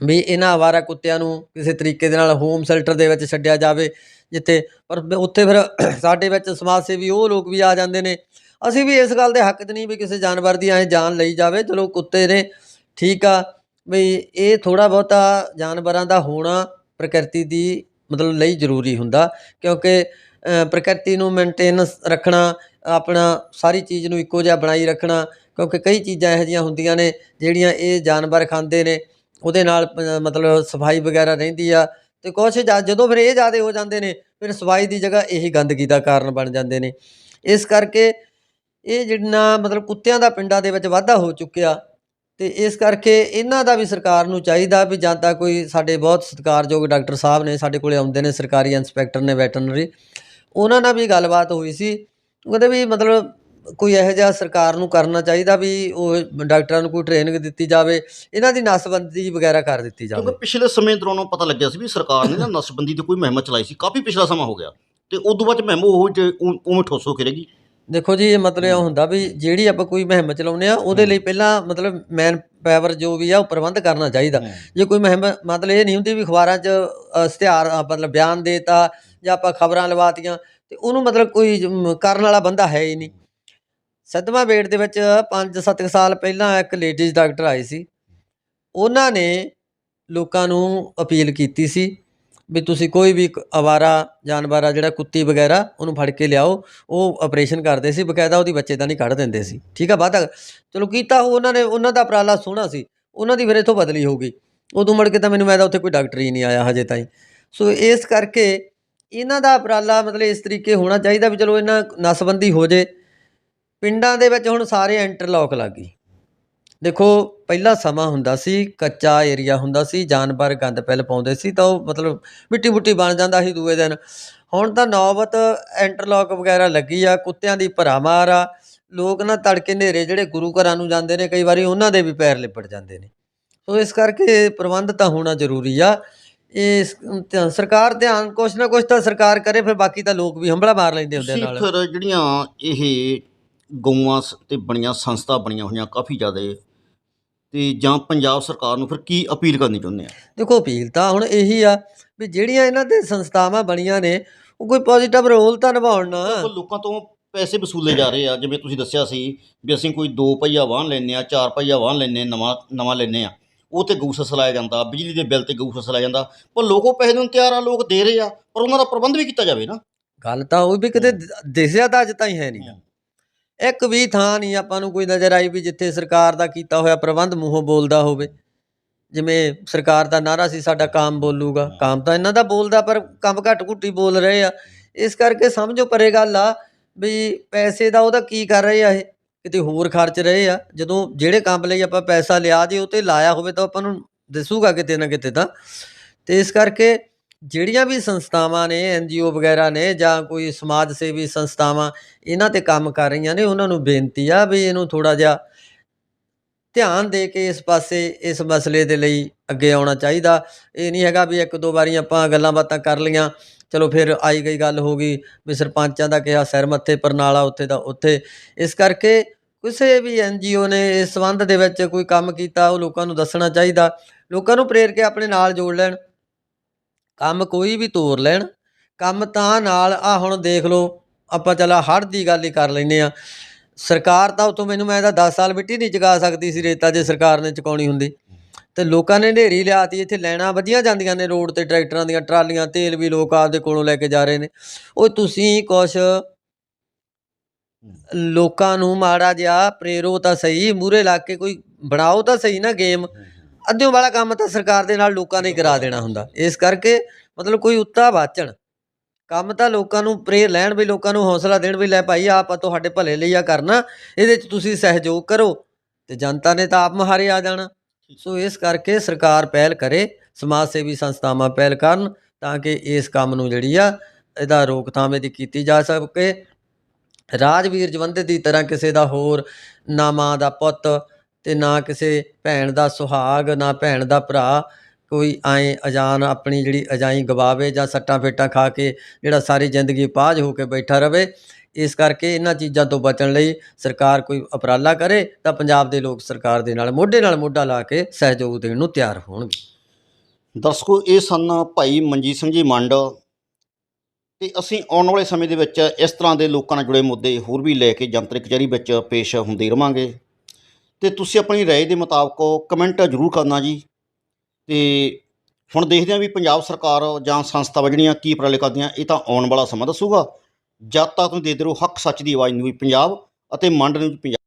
ਵੀ ਇਹਨਾਂ ਆਵਾਰਾ ਕੁੱਤਿਆਂ ਨੂੰ ਕਿਸੇ ਤਰੀਕੇ ਦੇ ਨਾਲ ਹੋਮ ਸ਼ੈਲਟਰ ਦੇ ਵਿੱਚ ਛੱਡਿਆ ਜਾਵੇ, ਜਿੱਥੇ ਪਰ ਉੱਥੇ ਫਿਰ ਸਾਡੇ ਵਿੱਚ ਸਮਾਜ ਸੇਵੀ ਉਹ ਲੋਕ ਵੀ ਆ ਜਾਂਦੇ ਨੇ। ਅਸੀਂ ਵੀ ਇਸ ਗੱਲ ਦੇ ਹੱਕ 'ਚ ਨਹੀਂ ਵੀ ਕਿਸੇ ਜਾਨਵਰ ਦੀ ਐਂ ਜਾਨ ਲਈ ਜਾਵੇ, ਚਲੋ ਕੁੱਤੇ ਨੇ ਠੀਕ ਆ ਵੀ ਇਹ ਥੋੜਾ ਬਹੁਤਾ ਜਾਨਵਰਾਂ ਦਾ ਹੋਣਾ ਪ੍ਰਕਿਰਤੀ ਦੀ ਮਤਲਬ ਲਈ ਜ਼ਰੂਰੀ ਹੁੰਦਾ, ਕਿਉਂਕਿ ਪ੍ਰਕਿਰਤੀ ਨੂੰ ਮੇਨਟੇਨੈਂਸ ਰੱਖਣਾ, ਆਪਣਾ ਸਾਰੀ ਚੀਜ਼ ਨੂੰ ਇੱਕੋ ਜਿਹਾ ਬਣਾਈ ਰੱਖਣਾ, ਕਿਉਂਕਿ ਕਈ ਚੀਜ਼ਾਂ ਇਹੋ ਜਿਹੀਆਂ ਹੁੰਦੀਆਂ ਨੇ ਜਿਹੜੀਆਂ ਇਹ ਜਾਨਵਰ ਖਾਂਦੇ ਨੇ, ਉਹਦੇ ਨਾਲ ਮਤਲਬ ਸਫ਼ਾਈ ਵਗੈਰਾ ਰਹਿੰਦੀ ਆ ਤੇ ਕੁਛ ਜਾ- ਜਦੋਂ ਫਿਰ ਇਹ ਜ਼ਿਆਦੇ ਹੋ ਜਾਂਦੇ ਨੇ, ਫਿਰ ਸਫ਼ਾਈ ਦੀ ਜਗ੍ਹਾ ਇਹੀ ਗੰਦਗੀ ਦਾ ਕਾਰਨ ਬਣ ਜਾਂਦੇ ਨੇ। ਇਸ ਕਰਕੇ ਇਹ ਜਿੰਨਾ ਮਤਲਬ ਕੁੱਤਿਆਂ ਦਾ ਪਿੰਡਾਂ ਦੇ ਵਿੱਚ ਵਾਧਾ ਹੋ ਚੁੱਕਿਆ ਤੇ ਇਸ ਕਰਕੇ ਇਹਨਾਂ ਦਾ ਵੀ ਸਰਕਾਰ ਨੂੰ ਚਾਹੀਦਾ ਵੀ ਜਾਂ ਤਾਂ ਕੋਈ ਸਾਡੇ ਬਹੁਤ ਸਤਿਕਾਰਯੋਗ ਡਾਕਟਰ ਸਾਹਿਬ ਨੇ ਸਾਡੇ ਕੋਲੇ ਆਉਂਦੇ ਨੇ, ਸਰਕਾਰੀ ਇੰਸਪੈਕਟਰ ਨੇ, ਵੈਟਰਨਰੀ। ਉਹਨਾਂ ਨਾਲ ਵੀ ਗੱਲਬਾਤ ਹੋਈ ਸੀ। ਕਹਿੰਦੇ ਵੀ ਮਤਲਬ ਕੋਈ ਇਹੋ ਜਿਹਾ ਸਰਕਾਰ ਨੂੰ ਕਰਨਾ ਚਾਹੀਦਾ ਵੀ ਉਹ ਡਾਕਟਰਾਂ ਨੂੰ ਕੋਈ ਟ੍ਰੇਨਿੰਗ ਦਿੱਤੀ ਜਾਵੇ ਇਹਨਾਂ ਦੀ ਨਸਬੰਦੀ ਵਗੈਰਾ ਕਰ ਦਿੱਤੀ ਕਿਉਂਕਿ ਜਾਵੇ ਪਿਛਲੇ ਸਮੇਂ ਦੌਰਾਨ ਪਤਾ ਲੱਗਿਆ ਸੀ ਵੀ ਸਰਕਾਰ ਨੇ ਨਾ ਨਸਬੰਦੀ ਤੇ ਕੋਈ ਮੁਹਿੰਮ ਚਲਾਈ ਸੀ। ਕਾਫੀ ਪਿਛਲਾ ਸਮਾਂ ਹੋ ਗਿਆ ਤੇ ਉਦੋਂ ਬਾਅਦ 'ਚ ਮੁਹਿੰਮ ਉਹ ਜੇ ਉ- ਉਵੇਂ ਠੋਸੋ ਕਰੇਗੀ ਦੇਖੋ ਜੀ ਇਹ ਮਤਲਬ ਇਹ ਹੁੰਦਾ ਵੀ ਜਿਹੜੀ ਆਪਾਂ ਕੋਈ ਮੁਹਿੰਮ ਚਲਾਉਂਦੇ ਆ ਉਹਦੇ ਲਈ ਪਹਿਲਾਂ ਮਤਲਬ ਮੈਨ ਪਾਵਰ ਜੋ ਵੀ ਆ ਉਹ ਪ੍ਰਬੰਧ ਕਰਨਾ ਚਾਹੀਦਾ। ਜੇ ਕੋਈ ਮੁਹਿੰਮ ਮਤਲਬ ਇਹ ਨਹੀਂ ਹੁੰਦੀ ਵੀ ਅਖਬਾਰਾਂ 'ਚ ਅ, ਇਸ਼ਤਿਹਾਰ ਅ, ਮਤਲਬ ਬਿਆਨ ਦੇਤਾ ਜਾਂ ਆਪਾਂ ਖਬਰਾਂ ਲਵਾਤੀਆਂ, ਤੇ ਉਹਨੂੰ ਮਤਲਬ ਕੋਈ ਕਰਨ ਵਾਲਾ ਬੰਦਾ ਹੈ ਹੀ ਨਹੀਂ। ਸਦਮਾ ਬੇਟ ਦੇ ਵਿੱਚ 5-7 ਸਾਲ ਪਹਿਲਾਂ ਇੱਕ ਲੇਡੀਜ਼ ਡਾਕਟਰ ਆਈ ਸੀ। ਉਹਨਾਂ ਨੇ ਲੋਕਾਂ ਨੂੰ ਅਪੀਲ ਕੀਤੀ ਸੀ ਵੀ ਤੁਸੀਂ ਕੋਈ ਵੀ ਅਵਾਰਾ, ਜਾਨਵਰ ਆ ਜਿਹੜਾ ਕੁੱਤੀ ਵਗੈਰਾ ਉਹਨੂੰ ਫੜ ਕੇ ਲਿਆਓ, ਉਹ ਆਪਰੇਸ਼ਨ ਕਰਦੇ ਸੀ, ਬਕਾਇਦਾ ਉਹਦੀ ਬੱਚੇ ਤਾਂ ਨਹੀਂ ਕੱਢ ਦਿੰਦੇ ਸੀ। ਠੀਕ ਆ, ਵਾਧਾ। ਚਲੋ ਕੀਤਾ ਉਹਨਾਂ ਨੇ, ਉਹਨਾਂ ਦਾ ਉਪਰਾਲਾ ਸੋਹਣਾ ਸੀ। ਉਹਨਾਂ ਦੀ ਫਿਰ ਇੱਥੋਂ ਬਦਲੀ ਹੋ ਗਈ। ਉਦੋਂ ਮੁੜ ਕੇ ਤਾਂ ਮੈਨੂੰ ਮੈਂ ਤਾਂ ਉੱਥੇ ਕੋਈ ਡਾਕਟਰ ਹੀ ਨਹੀਂ ਆਇਆ ਹਜੇ ਤਾਈਂ। ਸੋ ਇਸ ਕਰਕੇ ਇਹਨਾਂ ਦਾ ਉਪਰਾਲਾ ਮਤਲਬ ਇਸ ਤਰੀਕੇ ਹੋਣਾ ਚਾਹੀਦਾ ਵੀ ਚਲੋ ਇਹਨਾਂ ਨਸਬੰਦੀ ਹੋ ਜੇ। ਪਿੰਡਾਂ ਦੇ ਵਿੱਚ ਹੁਣ ਸਾਰੇ ਇੰਟਰਲੌਕ ਲੱਗ ਗਈ ਦੇਖੋ, ਪਹਿਲਾ ਸਮਾਂ ਹੁੰਦਾ ਸੀ, ਕੱਚਾ ਏਰੀਆ ਹੁੰਦਾ ਸੀ, ਜਾਨਵਰ ਗੰਦ ਪੈਲ ਪਾਉਂਦੇ ਸੀ ਤਾਂ ਉਹ ਮਤਲਬ ਮਿੱਟੀ ਮੁੱਟੀ ਬਣ ਜਾਂਦਾ ਸੀ ਦੂਏ ਦਿਨ। ਹੁਣ ਤਾਂ ਨੌਬਤ ਇੰਟਰਲੌਕ ਵਗੈਰਾ ਲੱਗੀ ਆ, ਕੁੱਤਿਆਂ ਦੀ ਭਰਾਮਾਰ ਆ। ਲੋਕ ਨਾ ਤੜਕੇ ਹਨੇਰੇ ਜਿਹੜੇ ਗੁਰੂ ਘਰਾਂ ਨੂੰ ਜਾਂਦੇ ਨੇ, ਕਈ ਵਾਰੀ ਉਹਨਾਂ ਦੇ ਵੀ ਪੈਰ ਲਿਪਟ ਜਾਂਦੇ ਨੇ। ਸੋ ਇਸ ਕਰਕੇ ਪ੍ਰਬੰਧ ਤਾਂ ਹੋਣਾ ਜ਼ਰੂਰੀ ਆ। ਇਹ ਸ- ਧਿਆਨ- ਸਰਕਾਰ ਧਿਆਨ ਕੁਛ ਨਾ ਕੁਛ ਤਾਂ ਸਰਕਾਰ ਕਰੇ ਫਿਰ ਬਾਕੀ ਤਾਂ ਲੋਕ ਵੀ ਹੰਬਲਾ ਮਾਰ ਲੈਂਦੇ ਹੁੰਦੇ ਨਾਲ। ਫਿਰ ਜਿਹੜੀਆਂ ਇਹ ਗਊਆਂ ਤੇ ਬਣੀਆਂ ਸੰਸਥਾ ਬਣੀਆਂ ਹੋਈਆਂ ਕਾਫੀ ਜ਼ਿਆਦਾ ਤੇ ਜਾਂ ਪੰਜਾਬ ਸਰਕਾਰ ਨੂੰ ਫਿਰ ਕੀ ਅਪੀਲ ਕਰਨੀ ਚਾਹੁੰਦੇ ਆ? ਦੇਖੋ ਅਪੀਲ ਤਾਂ ਹੁਣ ਇਹੀ ਆ ਵੀ ਜਿਹੜੀਆਂ ਇਹਨਾਂ ਦੇ ਸੰਸਥਾਵਾਂ ਬਣੀਆਂ ਨੇ ਉਹ ਕੋਈ ਪੋਜ਼ਿਟਿਵ ਰੋਲ ਤਾਂ ਨਿਭਾਉਣ ਨਾ। ਲੋਕਾਂ ਤੋਂ ਪੈਸੇ ਵਸੂਲੇ ਜਾ ਰਹੇ ਆ। ਜਿਵੇਂ ਤੁਸੀਂ ਦੱਸਿਆ ਸੀ ਵੀ ਅਸੀਂ ਕੋਈ ਦੋ ਪਹੀਆ ਵਾਹਨ ਲੈਂਦੇ ਆ ਚਾਰ ਪਹੀਆ ਵਾਹਨ ਲੈਂਦੇ ਨਵਾਂ ਨਵਾਂ ਲੈਂਦੇ ਆ। ਉਹ ਤੇ ਗਊ ਲਾਇਆ ਜਾਂਦਾ ਬਿਜਲੀ ਦੇ ਬਿੱਲ ਤੇ ਗਊ ਲਾਇਆ ਜਾਂਦਾ ਪਰ ਲੋਕ ਪੈਸੇ ਨੂੰ ਤਿਆਰ ਆ ਲੋਕ ਦੇ ਰਹੇ ਆ ਪਰ ਉਹਨਾਂ ਦਾ ਪ੍ਰਬੰਧ ਵੀ ਕੀਤਾ ਜਾਵੇ ਨਾ। ਗੱਲ ਤਾਂ ਉਹ ਵੀ ਕਿਤੇ ਦਿਸਿਆ ਤਾਂ ਅੱਜ ਤਾਈਂ ਹੈ ਨਹੀਂ। ਇੱਕ ਵੀ ਥਾਂ ਨਹੀਂ ਆਪਾਂ ਨੂੰ ਕੋਈ ਨਜ਼ਰ ਆਈ ਵੀ ਜਿੱਥੇ ਸਰਕਾਰ ਦਾ ਕੀਤਾ ਹੋਇਆ ਪ੍ਰਬੰਧ ਮੂੰਹੋਂ ਬੋਲਦਾ ਹੋਵੇ। ਜਿਵੇਂ ਸਰਕਾਰ ਦਾ ਨਾਰਾ ਸੀ ਸਾਡਾ ਕਾਮ ਬੋਲੂਗਾ ਕਾਮ ਤਾਂ ਇਹਨਾਂ ਦਾ ਬੋਲਦਾ ਪਰ ਕੰਮ ਘੱਟ ਘੁੱਟੀ ਬੋਲ ਰਹੇ ਆ। ਇਸ ਕਰਕੇ ਸਮਝੋ ਪਰੇ ਗੱਲ ਆ ਵੀ ਪੈਸੇ ਦਾ ਉਹਦਾ ਕੀ ਕਰ ਰਹੇ ਆ ਇਹ? ਕਿਤੇ ਹੋਰ ਖਰਚ ਰਹੇ ਆ, ਜਦੋਂ ਜਿਹੜੇ ਕੰਮ ਲਈ ਆਪਾਂ ਪੈਸਾ ਲਿਆ ਜੇ ਉਹ ਤੇ ਲਾਇਆ ਹੋਵੇ ਤਾਂ ਆਪਾਂ ਨੂੰ ਦਿਸੂਗਾ ਕਿਤੇ ਨਾ ਕਿਤੇ ਤਾਂ। ਤੇ ਇਸ ਕਰਕੇ ਜਿਹੜੀਆਂ ਵੀ ਸੰਸਥਾਵਾਂ ਨੇ ਐਨਜੀਓ ਵਗੈਰਾ ਨੇ ਜਾਂ ਕੋਈ ਸਮਾਜ ਸੇਵੀ ਸੰਸਥਾਵਾਂ, ਇਹਨਾਂ ਤੇ ਕੰਮ ਕਰ ਰਹੀਆਂ ਨੇ, ਉਹਨਾਂ ਨੂੰ ਬੇਨਤੀ ਆ ਵੀ ਇਹਨੂੰ ਥੋੜਾ ਜਿਹਾ ਧਿਆਨ ਦੇ ਕੇ ਇਸ ਪਾਸੇ, ਇਸ ਮਸਲੇ ਦੇ ਲਈ ਅੱਗੇ ਆਉਣਾ ਚਾਹੀਦਾ। ਇਹ ਨਹੀਂ ਹੈਗਾ ਵੀ ਇੱਕ ਦੋ ਵਾਰੀ ਆਪਾਂ ਗੱਲਾਂ ਬਾਤਾਂ ਕਰ ਲਈਆਂ ਚਲੋ ਫਿਰ ਆਈ ਗਈ ਗੱਲ ਹੋ ਗਈ ਵੀ ਸਰਪੰਚਾਂ ਦਾ ਕਿਹਾ ਸਿਰ ਮੱਥੇ ਪਰਨਾਲਾ ਉੱਥੇ ਦਾ ਉੱਥੇ। ਇਸ ਕਰਕੇ ਕਿਸੇ ਵੀ ਐਨਜੀਓ ਨੇ ਇਸ ਸੰਬੰਧ ਦੇ ਵਿੱਚ ਕੋਈ ਕੰਮ ਕੀਤਾ, ਉਹ ਲੋਕਾਂ ਨੂੰ ਦੱਸਣਾ ਚਾਹੀਦਾ। ਲੋਕਾਂ ਨੂੰ ਪ੍ਰੇਰ ਕੇ ਆਪਣੇ ਨਾਲ ਜੋੜ ਲੈਣ। ਕੰਮ ਕੋਈ ਵੀ ਤੋਰ ਲੈਣ। ਕੰਮ ਤਾਂ ਨਾਲ ਆ ਹੁਣ ਦੇਖ ਲਓ, ਆਪਾਂ ਚਲਾ ਹੜ੍ਹ ਦੀ ਗੱਲ ਹੀ ਕਰ ਲੈਨੇ ਆ ਸਰਕਾਰ ਤਾਂ ਉਤੋਂ ਮੈਨੂੰ ਮੈਂ ਤਾਂ 10 ਸਾਲ ਮਿੱਟੀ ਨਹੀਂ ਚੁਕਾ ਸਕਦੀ ਸੀ ਰੇਤਾ ਜੇ ਸਰਕਾਰ ਨੇ ਚੁਕਾਉਣੀ ਹੁੰਦੀ। ਤੇ ਲੋਕਾਂ ਨੇ ਢੇਰੀ ਲਿਆਤੀ ਇੱਥੇ ਲੈਣਾ ਵਧੀਆਂ ਜਾਂਦੀਆਂ ਨੇ ਰੋਡ ਤੇ ਟਰੈਕਟਰਾਂ ਦੀਆਂ ਟਰਾਲੀਆਂ ਤੇਲ ਵੀ ਲੋਕ ਆਪਦੇ ਕੋਲੋਂ ਲੈ ਕੇ ਜਾ ਰਹੇ ਨੇ। ਉਹ ਤੁਸੀਂ ਕੁਛ ਲੋਕਾਂ ਨੂੰ ਮਾੜਾ ਜਿਹਾ ਪ੍ਰੇਰੋ ਤਾਂ ਸਹੀ ਮੂਰੇ ਲਾ ਕੇ ਕੋਈ ਬਣਾਓ ਤਾਂ ਸਹੀ ਨਾ ਗੇਮ। ਅੱਧਿਓਂ ਵਾਲਾ ਕੰਮ ਤਾਂ ਸਰਕਾਰ ਦੇ ਨਾਲ ਲੋਕਾਂ ਨੇ ਕਰਾ ਦੇਣਾ ਹੁੰਦਾ। ਇਸ ਕਰਕੇ ਮਤਲਬ ਕੋਈ ਉੱਤਾ ਵਾਚਣ। ਕੰਮ ਤਾਂ ਲੋਕਾਂ ਨੂੰ ਪ੍ਰੇਰ ਲੈਣ ਵੀ ਲੋਕਾਂ ਨੂੰ ਹੌਸਲਾ ਦੇਣ ਵੀ ਲੈ ਭਾਈ ਆਪਾਂ ਤੁਹਾਡੇ ਭਲੇ ਲਈ ਆ ਕਰਨਾ ਇਹਦੇ 'ਚ ਤੁਸੀਂ ਸਹਿਯੋਗ ਕਰੋ। ਤੇ ਜਨਤਾ ਨੇ ਤਾਂ ਆਪ ਮੁਹਾਰੇ ਆ ਜਾਣਾ। ਸੋ ਇਸ ਕਰਕੇ ਸਰਕਾਰ ਪਹਿਲ ਕਰੇ, ਸਮਾਜ ਸੇਵੀ ਸੰਸਥਾਵਾਂ ਪਹਿਲ ਕਰਨ ਤਾਂ ਕਿ ਇਸ ਕੰਮ ਨੂੰ ਜਿਹੜੀ ਆ, ਇਹਦਾ ਰੋਕਥਾਮ ਇਹਦੀ ਕੀਤੀ ਜਾ ਸਕੇ। ਰਾਜਵੀਰ ਜਵੰਦੇ ਦੀ ਤਰ੍ਹਾਂ ਕਿਸੇ ਦਾ ਹੋਰ ਨਾ ਮਾਂ ਦਾ ਪੁੱਤ ਤੇ ਨਾ ਕਿਸੇ ਭੈਣ ਦਾ ਸੁਹਾਗ, ਨਾ ਭੈਣ ਦਾ ਭਰਾ ਕੋਈ ਐਂ ਅਜਾਨ ਆਪਣੀ ਜਿਹੜੀ ਅਜਾਈ ਗਵਾਵੇ ਜਾਂ ਸੱਟਾਂ ਫੇਟਾਂ ਖਾ ਕੇ ਜਿਹੜਾ ਸਾਰੀ ਜ਼ਿੰਦਗੀ ਪਾਜ ਹੋ ਕੇ ਬੈਠਾ ਰਵੇ। ਇਸ ਕਰਕੇ ਇਹਨਾਂ ਚੀਜ਼ਾਂ ਤੋਂ ਬਚਣ ਲਈ ਸਰਕਾਰ ਕੋਈ ਉਪਰਾਲਾ ਕਰੇ ਤਾਂ ਪੰਜਾਬ ਦੇ ਲੋਕ ਸਰਕਾਰ ਦੇ ਨਾਲ ਮੋਢੇ ਨਾਲ ਮੋਢਾ ਲਾ ਕੇ ਸਹਿਯੋਗ ਦੇਣ ਨੂੰ ਤਿਆਰ ਹੋਣਗੇ ਦਰਸ਼ਕੋ ਇਹ ਸਨ ਭਾਈ ਮਨਜੀਤ ਸਿੰਘ ਜੀ ਮੰਡ ਤੇ ਅਸੀਂ ਆਉਣ ਵਾਲੇ ਸਮੇਂ ਦੇ ਵਿੱਚ ਇਸ ਤਰ੍ਹਾਂ ਦੇ ਲੋਕਾਂ ਨਾਲ ਜੁੜੇ ਮੁੱਦੇ ਹੋਰ ਵੀ ਲੈ ਕੇ ਜੰਤਰ ਕਚਹਿਰੀ ਵਿੱਚ ਪੇਸ਼ ਹੁੰਦੇ ਰਵਾਂਗੇ ਤੇ ਤੁਸੀਂ ਆਪਣੀ رائے ਦੇ ਮੁਤਾਬਕ ਕਮੈਂਟ ਜ਼ਰੂਰ ਕਰਨਾ ਜੀ ਤੇ ਹੁਣ ਦੇਖਦੇ ਹਾਂ ਵੀ ਪੰਜਾਬ ਸਰਕਾਰ ਜਾਂ ਸੰਸਥਾਵਾਂ ਜਿਹੜੀਆਂ ਕੀ ਉਪਰਾਲੇ ਕਰਦੀਆਂ ਇਹ ਤਾਂ ਆਉਣ ਵਾਲਾ ਸਮਾਂ ਦੱਸੂਗਾ ਜਦ ਤੱਕ ਤੁਸੀਂ ਦੇਖਦੇ ਰਹੋ ਹੱਕ ਸੱਚ ਦੀ ਆਵਾਜ਼ ਨੂੰ ਵੀ ਪੰਜਾਬ ਅਤੇ ਮੰਡ ਵੀ ਪੰਜਾਬ